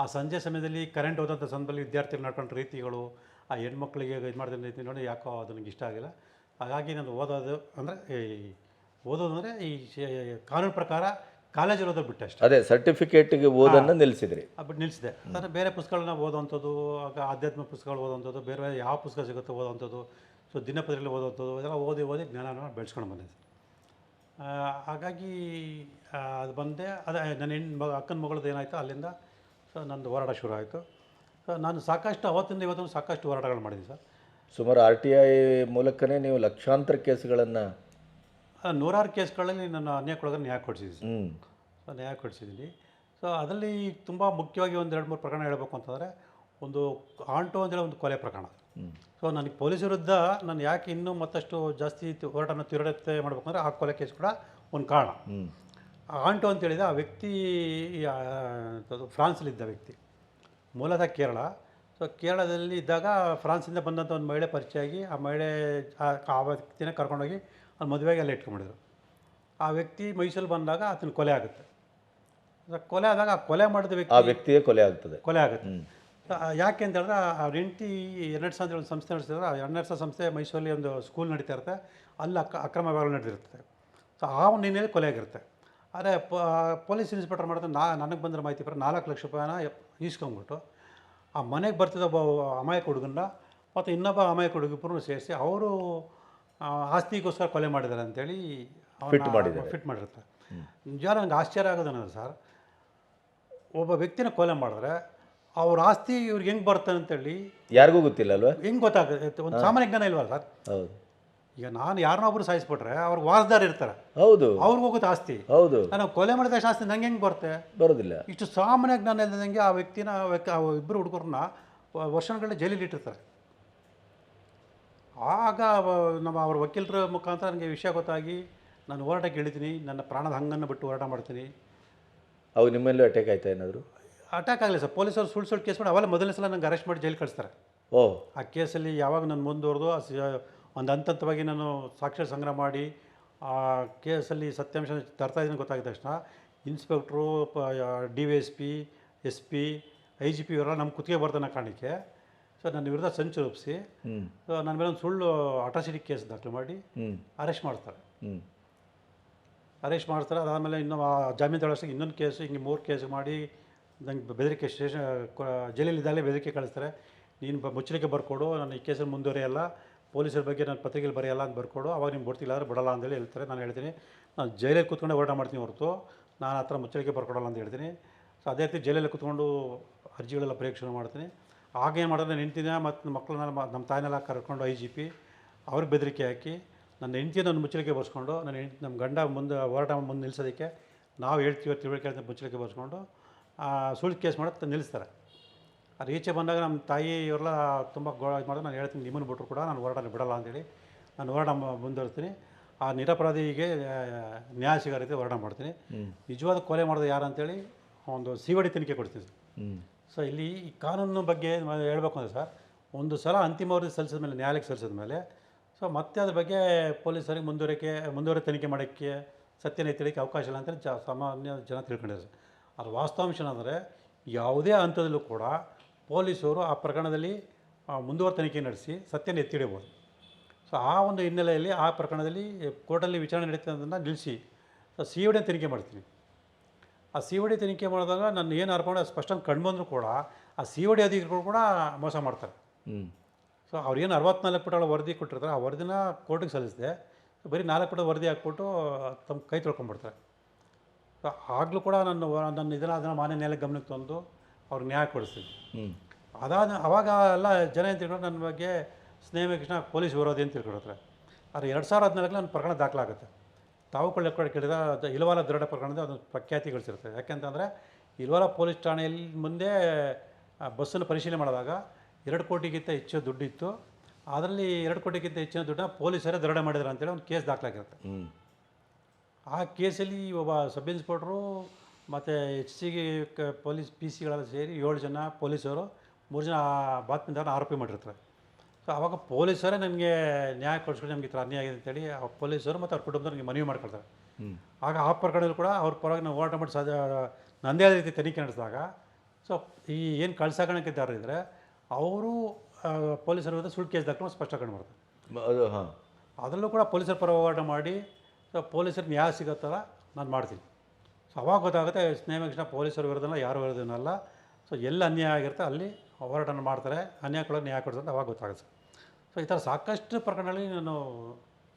ಆ ಸಂಜೆ ಸಮಯದಲ್ಲಿ ಕರೆಂಟ್ ಹೋದಂಥ ಸಂದರ್ಭದಲ್ಲಿ ವಿದ್ಯಾರ್ಥಿಗಳು ನಡ್ಕೊಂಡು ರೀತಿಗಳು, ಆ ಹೆಣ್ಮಕ್ಳಿಗೆ ಇದು ಮಾಡಿದ ರೀತಿ ನೋಡಿ ಯಾಕೋ ಅದು ನನಗೆ ಇಷ್ಟ ಆಗಿಲ್ಲ. ಹಾಗಾಗಿ ನಾನು ಓದೋದು ಅಂದರೆ ಈ, ಓದೋದು ಅಂದರೆ ಈ ಕಾನೂನು ಪ್ರಕಾರ ಕಾಲೇಜಲ್ಲಿ ಓದೋದು ಬಿಟ್ಟೆ ಅಷ್ಟೇ ಅದೇ ಸರ್ಟಿಫಿಕೇಟ್ಗೆ ಓದನ್ನು ನಿಲ್ಲಿಸಿದ್ರಿ ಬಟ್ ನಿಲ್ಲಿಸಿದೆ ಅಂದರೆ ಬೇರೆ ಪುಸ್ತಕಗಳನ್ನ ಓದೋವಂಥದ್ದು ಆಗ ಆಧ್ಯಾತ್ಮ ಪುಸ್ತಕಗಳು ಓದೋವಂಥದ್ದು ಬೇರೆ ಬೇರೆ ಯಾವ ಪುಸ್ತಕ ಸಿಗುತ್ತೋ ಓದೋವಂಥದ್ದು ಸೊ ದಿನಪತ್ರಿಕೆ ಓದೋವಂಥದ್ದು ಇದೆಲ್ಲ ಓದಿ ಓದಿ ಜ್ಞಾನನ ಬೆಳೆಸ್ಕೊಂಡು ಬಂದೆ ಆ, ಹಾಗಾಗಿ ಅದು ಬಂದೆ. ಅದೇ ನನ್ನ ಹೆಣ್ಣು ಮಗ ಅಕ್ಕನ ಮಗಳದ್ದು ಏನಾಯಿತು ಅಲ್ಲಿಂದ ಸೊ ನಂದು ಹೋರಾಟ ಶುರು ಆಯಿತು. ಸೊ ನಾನು ಸಾಕಷ್ಟು ಅವತ್ತಿಂದ ಇವತ್ತು ಸಾಕಷ್ಟು ಹೋರಾಟಗಳು ಮಾಡಿದ್ದೀನಿ ಸರ್. ಸುಮಾರು ಆರ್ ಟಿ ಐ ಮೂಲಕನೇ ನೀವು ಲಕ್ಷಾಂತರ ಕೇಸ್ಗಳನ್ನು ನೂರಾರು ಕೇಸ್ಗಳಲ್ಲಿ ನಾನು ಅನ್ಯಾಯಕ್ಕೊಳಗೆ ನ್ಯಾಯ ಕೊಡಿಸಿದ್ದೀನಿ. ಸರ್ ಹ್ಞೂ ಸೊ ನ್ಯಾಯ ಕೊಡಿಸಿದ್ದೀನಿ. ಸೊ ಅದರಲ್ಲಿ ತುಂಬ ಮುಖ್ಯವಾಗಿ ಒಂದು ಎರಡು ಮೂರು ಪ್ರಕರಣ ಹೇಳಬೇಕು ಅಂತಂದರೆ ಒಂದು ಆಂಟೋ ಅಂತೇಳಿ ಒಂದು ಕೊಲೆ ಪ್ರಕರಣ. ಸೊ ನನಗೆ ಪೊಲೀಸ್ ವಿರುದ್ಧ ನಾನು ಯಾಕೆ ಇನ್ನೂ ಮತ್ತಷ್ಟು ಜಾಸ್ತಿ ಹೋರಾಟನ ತೀವ್ರತೆ ಮಾಡಬೇಕಂದ್ರೆ ಆ ಕೊಲೆ ಕೇಸ್ ಕೂಡ ಒಂದು ಕಾರಣ. ಆಂಟು ಆ ಆಂಟೋ ಅಂತೇಳಿದ ಆ ವ್ಯಕ್ತಿ ಫ್ರಾನ್ಸಲ್ಲಿದ್ದ ವ್ಯಕ್ತಿ. ಮೂಲತಃ ಕೇರಳ. ಸೊ ಕೇರಳದಲ್ಲಿ ಇದ್ದಾಗ ಫ್ರಾನ್ಸಿಂದ ಬಂದಂಥ ಒಂದು ಮಹಿಳೆ ಪರಿಚಯ ಆಗಿ ಆ ಮಹಿಳೆ ಆ- ವ್ಯಕ್ತಿನ ಕರ್ಕೊಂಡೋಗಿ ಅಲ್ಲಿ ಮದುವೆಗೆ ಅಲ್ಲಿ ಇಟ್ಕೊಂಡ್ಬಿಡಿದ್ರು ಆ ವ್ಯಕ್ತಿ ಮೈಸೂರು ಬಂದಾಗ ಆತನ ಕೊಲೆ ಆಗುತ್ತೆ. ಕೊಲೆ ಆದಾಗ ಆ ಕೊಲೆ ಮಾಡಿದ ವ್ಯಕ್ತಿ ಆ ವ್ಯಕ್ತಿಯೇ ಕೊಲೆ ಆಗ್ತದೆ. ಕೊಲೆ ಆಗುತ್ತೆ. ಯಾಕೆ ಅಂತ ಹೇಳಿದ್ರೆ ಆ ರೆಂಟಿ ಎರಡು ಸಾವಿರದ ಒಂದು ಸಂಸ್ಥೆ ನಡೆಸಿದ್ರೆ ಆ ಎರಡೆರಡು ಸಾವಿರ ಸಂಸ್ಥೆ ಮೈಸೂರಲ್ಲಿ ಒಂದು ಸ್ಕೂಲ್ ನಡೀತಾ ಇರುತ್ತೆ. ಅಲ್ಲಿ ಅಕ್ಕ ಅಕ್ರಮ ವ್ಯವಹಾರ ನಡೆದಿರುತ್ತೆ. ಸೊ ಆ ಒಂದು ಹಿನ್ನೆಲೆ ಕೊಲೆ ಆಗಿರುತ್ತೆ. ಆದರೆ ಪೊಲೀಸ್ ಇನ್ಸ್ಪೆಕ್ಟರ್ ಮಾಡಿದ್ರೆ ನಾ ನನಗೆ ಬಂದಿರೋ ಮಾಹಿತಿ ಪ್ರಕಾರ ನಾಲ್ಕು ಲಕ್ಷ ರೂಪಾಯಿನ ಈಸ್ಕೊಂಬಿಟ್ಟು ಆ ಮನೆಗೆ ಬರ್ತಿದ್ದ ಒಬ್ಬ ಅಮಾಯಕ ಹುಡುಗನ್ನ ಮತ್ತು ಇನ್ನೊಬ್ಬ ಅಮಾಯಕ ಹುಡುಗಿಬ್ಬರನ್ನು ಸೇರಿಸಿ ಅವರು ಆಸ್ತಿಗೋಸ್ಕರ ಕೊಲೆ ಮಾಡಿದ್ದಾರೆ ಅಂತೇಳಿ ಫಿಟ್ ಮಾಡಿದ್ದಾರೆ. ಫಿಟ್ ಮಾಡಿರ್ತಾರೆ. ನಿಜ ನನಗೆ ಆಶ್ಚರ್ಯ ಆಗೋದೇನಂದ್ರೆ ಸರ್ ಒಬ್ಬ ವ್ಯಕ್ತಿನ ಕೊಲೆ ಮಾಡಿದ್ರೆ ಅವ್ರ ಆಸ್ತಿ ಇವ್ರಿಗೆ ಹೆಂಗೆ ಬರ್ತಾನೆ ಅಂತೇಳಿ ಯಾರಿಗೂ ಗೊತ್ತಿಲ್ಲ ಅಲ್ವಾ? ಹೆಂಗೆ ಗೊತ್ತಾಗುತ್ತೆ? ಒಂದು ಸಾಮಾನ್ಯ ಜ್ಞಾನ ಇಲ್ವಲ್ಲ ಸರ್? ಹೌದು. ಈಗ ನಾನು ಯಾರನ್ನೋ ಒಬ್ರು ಸಾಯಿಸ್ಬಿಟ್ರೆ ಅವ್ರಿಗೆ ವಾರಸ್ದಾರ ಇರ್ತಾರೆ. ಹೌದು. ಅವ್ರಿಗೆ ಹೋಗುತ್ತೆ ಆಸ್ತಿ. ಹೌದು. ನಾನು ಕೊಲೆ ಮಾಡಿದ ತಕ್ಷಣ ಆಸ್ತಿ ನಂಗೆ ಹೆಂಗೆ ಬರುತ್ತೆ? ಬರೋದಿಲ್ಲ. ಇಷ್ಟು ಸಾಮಾನ್ಯ ಜ್ಞಾನ ಇಲ್ಲದಂಗೆ ಆ ವ್ಯಕ್ತಿನ ಇಬ್ಬರು ಹುಡುಗರನ್ನ ವರ್ಷಗಳ ಜೈಲಲ್ಲಿ ಇಟ್ಟಿರ್ತಾರೆ. ಆಗ ನಮ್ಮ ಅವ್ರ ವಕೀಲರ ಮುಖಾಂತರ ನನಗೆ ವಿಷಯ ಗೊತ್ತಾಗಿ ನಾನು ಹೋರಾಟಕ್ಕೆ ಇಳಿತೀನಿ ನನ್ನ ಪ್ರಾಣದ ಹಂಗನ್ನು ಬಿಟ್ಟು ಹೋರಾಟ ಮಾಡ್ತೀನಿ. ಅವು ನಿಮ್ಮಲ್ಲೂ ಅಟ್ಯಾಕ್ ಆಯ್ತಾ ಏನಾದರೂ? ಅಟ್ಯಾಕ್ ಆಗಲಿಲ್ಲ ಸರ್. ಪೊಲೀಸರು ಸುಳ್ಳು ಸುಳ್ಳು ಕೇಸ್ ಮಾಡಿ ಅವೆಲ್ಲ ಮೊದಲನೇ ಸಲ ನಂಗೆ ಅರೆಸ್ಟ್ ಮಾಡಿ ಜೈಲು ಕಳಿಸ್ತಾರೆ. ಓ ಆ ಕೇಸಲ್ಲಿ ಯಾವಾಗ ನಾನು ಮುಂದುವರೆದು ಒಂದು ಹಂತ ಹಂತವಾಗಿ ನಾನು ಸಾಕ್ಷ್ಯ ಸಂಗ್ರಹ ಮಾಡಿ ಆ ಕೇಸಲ್ಲಿ ಸತ್ಯಾಂಶ ತರ್ತಾ ಇದ್ದೀನಿ ಗೊತ್ತಾಗಿದ ತಕ್ಷಣ. Inspector D V S P S P I G P ಇವರೆಲ್ಲ ನಮ್ಮ ಕುತ್ತಿಗೆ ಬರ್ತಾನೆ ಕಾಣಿಕೆ. ಸೊ ನನ್ನ ವಿರುದ್ಧ ಸಂಚು ರೂಪಿಸಿ. ಸೊ ನನ್ನ ಮೇಲೆ ಒಂದು ಸುಳ್ಳು ಅಟ್ರಾಸಿಟಿ ಕೇಸ್ ದಾಖಲು ಮಾಡಿ ಅರೆಸ್ಟ್ ಮಾಡ್ತಾರೆ. ಹ್ಞೂ ಅರೆಸ್ಟ್ ಮಾಡ್ತಾರೆ. ಅದಾದಮೇಲೆ ಇನ್ನೂ ಆ ಜಾಮೀನು ತಗೊಳ್ಳೋಷ್ಟಕ್ಕೆ ಇನ್ನೊಂದು ಕೇಸು ಹಿಂಗೆ ಮೂರು ಕೇಸ್ ಮಾಡಿ ನಂಗೆ ಬೆದರಿಕೆ ಸ್ಟೇಷನ್ ಜೈಲಲ್ಲಿದ್ದಾಗಲೇ ಬೆದರಿಕೆ ಕಳಿಸ್ತಾರೆ. ನೀನು ಬ ಮುಚ್ಚಳಿಕೆ ಬರ್ಕೊಡು ನಾನು ಈ ಕೇಸಲ್ಲಿ ಮುಂದುವರಿಯಲ್ಲ. ಪೊಲೀಸರ ಬಗ್ಗೆ ನಾನು ಪತ್ರಿಕೆಯಲ್ಲಿ ಬರೆಯಲ್ಲ ಅಂತ ಬರ್ಕೊಡು, ಅವಾಗ ನಿಮ್ಗೆ ಗೊತ್ತಿಲ್ಲ ಆದರೆ ಬಿಡಲ್ಲ ಅಂತೇಳಿ ಹೇಳ್ತಾರೆ. ನಾನು ಹೇಳ್ತೀನಿ, ನಾನು ಜೈಲಲ್ಲಿ ಕೂತ್ಕೊಂಡೆ ಹೋರಾಟ ಮಾಡ್ತೀನಿ ಹೊರತು, ನಾನು ಆ ಥರ ಮುಚ್ಚಳಿಕೆ ಬರ್ಕೊಡಲ್ಲ ಅಂತ ಹೇಳ್ತೀನಿ. ಸೊ ಅದೇ ರೀತಿ ಜೈಲಲ್ಲಿ ಕೂತ್ಕೊಂಡು ಅರ್ಜಿಗಳೆಲ್ಲ ಪ್ರೇಕ್ಷಣೆ ಮಾಡ್ತೀನಿ. ಆಗೇನು ಮಾಡಿದ್ರೆ ಹೆಂಡ್ತಿನ ಮತ್ತು ಮಕ್ಕಳನ್ನ ನಮ್ಮ ತಾಯಿನೆಲ್ಲ ಕರ್ಕೊಂಡು ಐ ಜಿ ಪಿ, ಅವ್ರಿಗೆ ಬೆದರಿಕೆ ಹಾಕಿ, ನನ್ನ ಹೆಂಡತಿ ನನ್ನ ಮುಚ್ಚಳಿಕೆ ಬರ್ಸ್ಕೊಂಡು, ನನ್ನ ಹೆಂಡತಿ, ನಮ್ಮ ಗಂಡ ಮುಂದೆ, ಹೋರಾಟ ಮುಂದೆ ನಿಲ್ಲಿಸೋದಕ್ಕೆ ನಾವು ಹೇಳ್ತೀವಿ ತಿಳುವಳಿಕೆ ಅಂತ ಮುಚ್ಚಳಿಕೆ ಬರ್ಸ್ಕೊಂಡು ಸುಳ್ಳು ಕೇಸ್ ಮಾಡೋದು ನಿಲ್ಲಿಸ್ತಾರೆ. ಅದು ಈಚೆ ಬಂದಾಗ ನಮ್ಮ ತಾಯಿ ಇವರೆಲ್ಲ ತುಂಬ ಗೋ ಇದು ಮಾಡಿದ್ರೆ ನಾನು ಹೇಳ್ತೀನಿ ನಿಮ್ಮನ್ನು ಬಿಟ್ಟರು ಕೂಡ ನಾನು ಹೋರಾಟ ಬಿಡಲ್ಲ ಅಂತೇಳಿ ನಾನು ಹೋರಾಟ ಮುಂದುವರಿಸ್ತೀನಿ. ಆ ನಿರಪರಾಧಿಗೆ ನ್ಯಾಯ ಸಿಗೋ ರೀತಿ ಹೋರಾಟ ಮಾಡ್ತೀನಿ. ನಿಜವಾದ ಕೊಲೆ ಮಾಡೋದು ಯಾರು ಅಂತೇಳಿ ಒಂದು ಸಿವಡಿ ತನಿಖೆ ಕೊಡ್ತೀನಿ ಸೊ ಇಲ್ಲಿ ಈ ಕಾನೂನು ಬಗ್ಗೆ ಹೇಳಬೇಕು ಹೇಳ್ಬೇಕು ಅಂದರೆ ಸರ್ ಒಂದು ಸಲ ಅಂತಿಮ ವರದಿ ಸಲ್ಲಿಸಿದ ಮೇಲೆ ನ್ಯಾಯಾಲಯಕ್ಕೆ ಸಲ್ಲಿಸಿದ ಮೇಲೆ ಸೊ ಮತ್ತೆ ಅದ್ರ ಬಗ್ಗೆ ಪೊಲೀಸರಿಗೆ ಮುಂದುವರಿಕೆ ಮುಂದುವರೆ ತನಿಖೆ ಮಾಡೋಕ್ಕೆ ಸತ್ಯನೇ ತಿಳಿಯೋಕ್ಕೆ ಅವಕಾಶ ಇಲ್ಲ ಅಂತೇಳಿ ಜ ಸಾಮಾನ್ಯ ಜನ ತಿಳ್ಕೊಂಡಿದ್ದಾರೆ ಅದು ವಾಸ್ತವಾಂಶ ಏನಂದರೆ ಯಾವುದೇ ಹಂತದಲ್ಲೂ ಕೂಡ ಪೊಲೀಸರು ಆ ಪ್ರಕರಣದಲ್ಲಿ ಮುಂದುವರ ತನಿಖೆ ನಡೆಸಿ ಸತ್ಯನ ಎತ್ತಿಡಬಹುದು. ಸೊ ಆ ಒಂದು ಹಿನ್ನೆಲೆಯಲ್ಲಿ ಆ ಪ್ರಕರಣದಲ್ಲಿ ಕೋರ್ಟಲ್ಲಿ ವಿಚಾರಣೆ ನಡೀತದನ್ನು ನಿಲ್ಲಿಸಿ ಸಿ ಸಿ ಡಿ ತನಿಖೆ ಮಾಡ್ತೀನಿ. ಆ ಸಿ ಡಿ ತನಿಖೆ ಮಾಡಿದಾಗ ನಾನು ಏನು ಅರ್ಪಣೆ ಸ್ಪಷ್ಟ ಕಂಡುಬಂದರೂ ಕೂಡ ಆ ಸಿ ಡಿ ಅಧಿಕಾರಿಗಳು ಕೂಡ ಮೋಸ ಮಾಡ್ತಾರೆ. ಸೊ ಅವ್ರು ಏನು ಅರವತ್ನಾಲ್ಕು ಪುಟಗಳ ವರದಿ ಕೊಟ್ಟಿರ್ತಾರೆ ಆ ವರದಿನ ಕೋರ್ಟಿಗೆ ಸಲ್ಲಿಸಿದೆ. ಬರೀ ನಾಲ್ಕು ಪುಟ ವರದಿ ಹಾಕ್ಬಿಟ್ಟು ತಮ್ಮ ಕೈ ತೊಳ್ಕೊಂಡ್ಬಿಡ್ತಾರೆ. ಸೊ ಆಗಲೂ ಕೂಡ ನನ್ನ ನನ್ನ ಇದನ್ನು ಅದನ್ನು ಮಾನ್ಯ ನ್ಯಾಯಾಲಯ ಗಮನಕ್ಕೆ ತಂದು ಅವ್ರಿಗೆ ನ್ಯಾಯ ಕೊಡಿಸ್ತೀವಿ. ಅದಾದ ಅವಾಗ ಎಲ್ಲ ಜನ ಏನು ತಿಳ್ಕೊಂಡು ನನ್ನ ಬಗ್ಗೆ ಸ್ನೇಹ ಕೃಷ್ಣ ಪೊಲೀಸ್ ವಿರೋಧಿ ಅಂತ ತಿಳ್ಕೊಂಡಿರ್ತಾರೆ ಆದರೆ ಎರಡು ಸಾವಿರದ ಹದಿನಾಲ್ಕಲ್ಲಿ ಒಂದು ಪ್ರಕರಣ ದಾಖಲಾಗುತ್ತೆ. ತಾವು ಕೊಳ್ಳೆ ಕೂಡ ಕೇಳಿದ ಇಲ್ವಾಲ ದೃಢ ಪ್ರಕರಣದ ಒಂದು ಪ್ರಖ್ಯಾತಿ ಗಳಿಸಿರುತ್ತೆ. ಯಾಕೆಂತಂದರೆ ಇಲ್ವಾಲ ಪೊಲೀಸ್ ಠಾಣೆಯಲ್ಲಿ ಮುಂದೆ ಬಸ್ಸನ್ನು ಪರಿಶೀಲನೆ ಮಾಡಿದಾಗ ಎರಡು ಕೋಟಿಗಿಂತ ಹೆಚ್ಚು ದುಡ್ಡಿತ್ತು. ಅದರಲ್ಲಿ ಎರಡು ಕೋಟಿಗಿಂತ ಹೆಚ್ಚಿನ ದುಡ್ಡನ್ನ ಪೊಲೀಸರೇ ದೃಢ ಮಾಡಿದ್ದಾರೆ ಅಂತೇಳಿ ಒಂದು ಕೇಸ್ ದಾಖಲಾಗಿರುತ್ತೆ. ಆ ಕೇಸಲ್ಲಿ ಒಬ್ಬ ಸಬ್ ಇನ್ಸ್ಪೆಕ್ಟ್ರು ಮತ್ತು ಎಚ್ ಸಿ ಕ ಪೊಲೀಸ್ ಪಿ ಸಿಗಳೆಲ್ಲ ಸೇರಿ ಏಳು ಜನ ಪೊಲೀಸರು ಮೂರು ಜನ ಬಾತ್ಮೀದಾರನ ಆರೋಪಿ ಮಾಡಿರ್ತಾರೆ. ಸೊ ಆವಾಗ ಪೊಲೀಸರೇ ನನಗೆ ನ್ಯಾಯ ಕೊಡಿಸ್ಕೊಂಡು ನಮಗೆ ಈ ಥರ ಅನ್ಯಾಯ ಆಗಿದೆ ಅಂತೇಳಿ ಆ ಪೊಲೀಸರು ಮತ್ತು ಅವ್ರ ಕುಟುಂಬದವ್ರಿಗೆ ಮನವಿ ಮಾಡ್ಕೊಳ್ತಾರೆ. ಆಗ ಆ ಪ್ರಕರಣದಲ್ಲಿ ಕೂಡ ಅವ್ರ ಪರವಾಗಿ ನಾವು ಹೋರಾಟ ಮಾಡಿ ಸಾಧ್ಯ ನಂದೇ ಆದ ರೀತಿ ತನಿಖೆ ನಡೆಸಿದಾಗ ಸೊ ಈ ಏನು ಕಳ್ಸಾಗಣಕ್ಕಿದ್ದಾರಿದ್ರೆ ಅವರು ಪೊಲೀಸರ ವಿರುದ್ಧ ಸುಳ್ಳು ಕೇಸ್ ದಾಖಲು ಸ್ಪಷ್ಟ ಕಂಡು ಬರ್ತದೆ ಅದು ಹಾಂ. ಅದರಲ್ಲೂ ಕೂಡ ಪೊಲೀಸರ ಪರ ಹೋರಾಟ ಮಾಡಿ ಸೊ ಪೊಲೀಸರು ನ್ಯಾಯ ಸಿಗೋ ಥರ ನಾನು ಮಾಡ್ತೀನಿ. ಸೊ ಅವಾಗ ಗೊತ್ತಾಗುತ್ತೆ ಸ್ನೇಹ ಪೊಲೀಸರು ವಿರುದ್ಧನಲ್ಲ ಯಾರು ವಿರುದ್ಧನಲ್ಲ ಸೊ ಎಲ್ಲಿ ಅನ್ಯಾಯ ಆಗಿರುತ್ತೆ ಅಲ್ಲಿ ಹೋರಾಟನ ಮಾಡ್ತಾರೆ ಅನ್ಯಾಯ ಕೊಡೋದು ನ್ಯಾಯ ಕೊಡ್ತಾರೆ ಅಂತ ಅವಾಗ ಗೊತ್ತಾಗುತ್ತೆ ಸೊ ಈ ಥರ ಸಾಕಷ್ಟು ಪ್ರಕರಣಗಳಲ್ಲಿ ನಾನು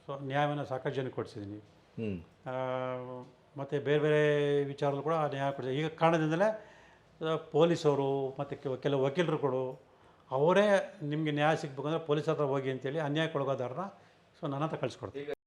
ಸೊ ನ್ಯಾಯವನ್ನು ಸಾಕಷ್ಟು ಜನಕ್ಕೆ ಕೊಡಿಸಿದ್ದೀನಿ. ಮತ್ತು ಬೇರೆ ಬೇರೆ ವಿಚಾರಗಳು ಕೂಡ ನ್ಯಾಯ ಕೊಡಿಸಿ ಈಗ ಕಾರಣದಿಂದಲೇ ಪೊಲೀಸವರು ಮತ್ತು ಕೆಲವು ವಕೀಲರು ವಕೀಲರುಗಳು ಅವರೇ ನಿಮಗೆ ನ್ಯಾಯ ಸಿಗ್ಬೇಕಂದ್ರೆ ಪೊಲೀಸ್ ಹತ್ರ ಹೋಗಿ ಅಂತೇಳಿ ಅನ್ಯಾಯಕ್ಕೊಳಗಾದವ್ರನ್ನ ಸೊ ನನ್ನ ಹತ್ರ ಕಳಿಸ್ಕೊಡ್ತಾರೆ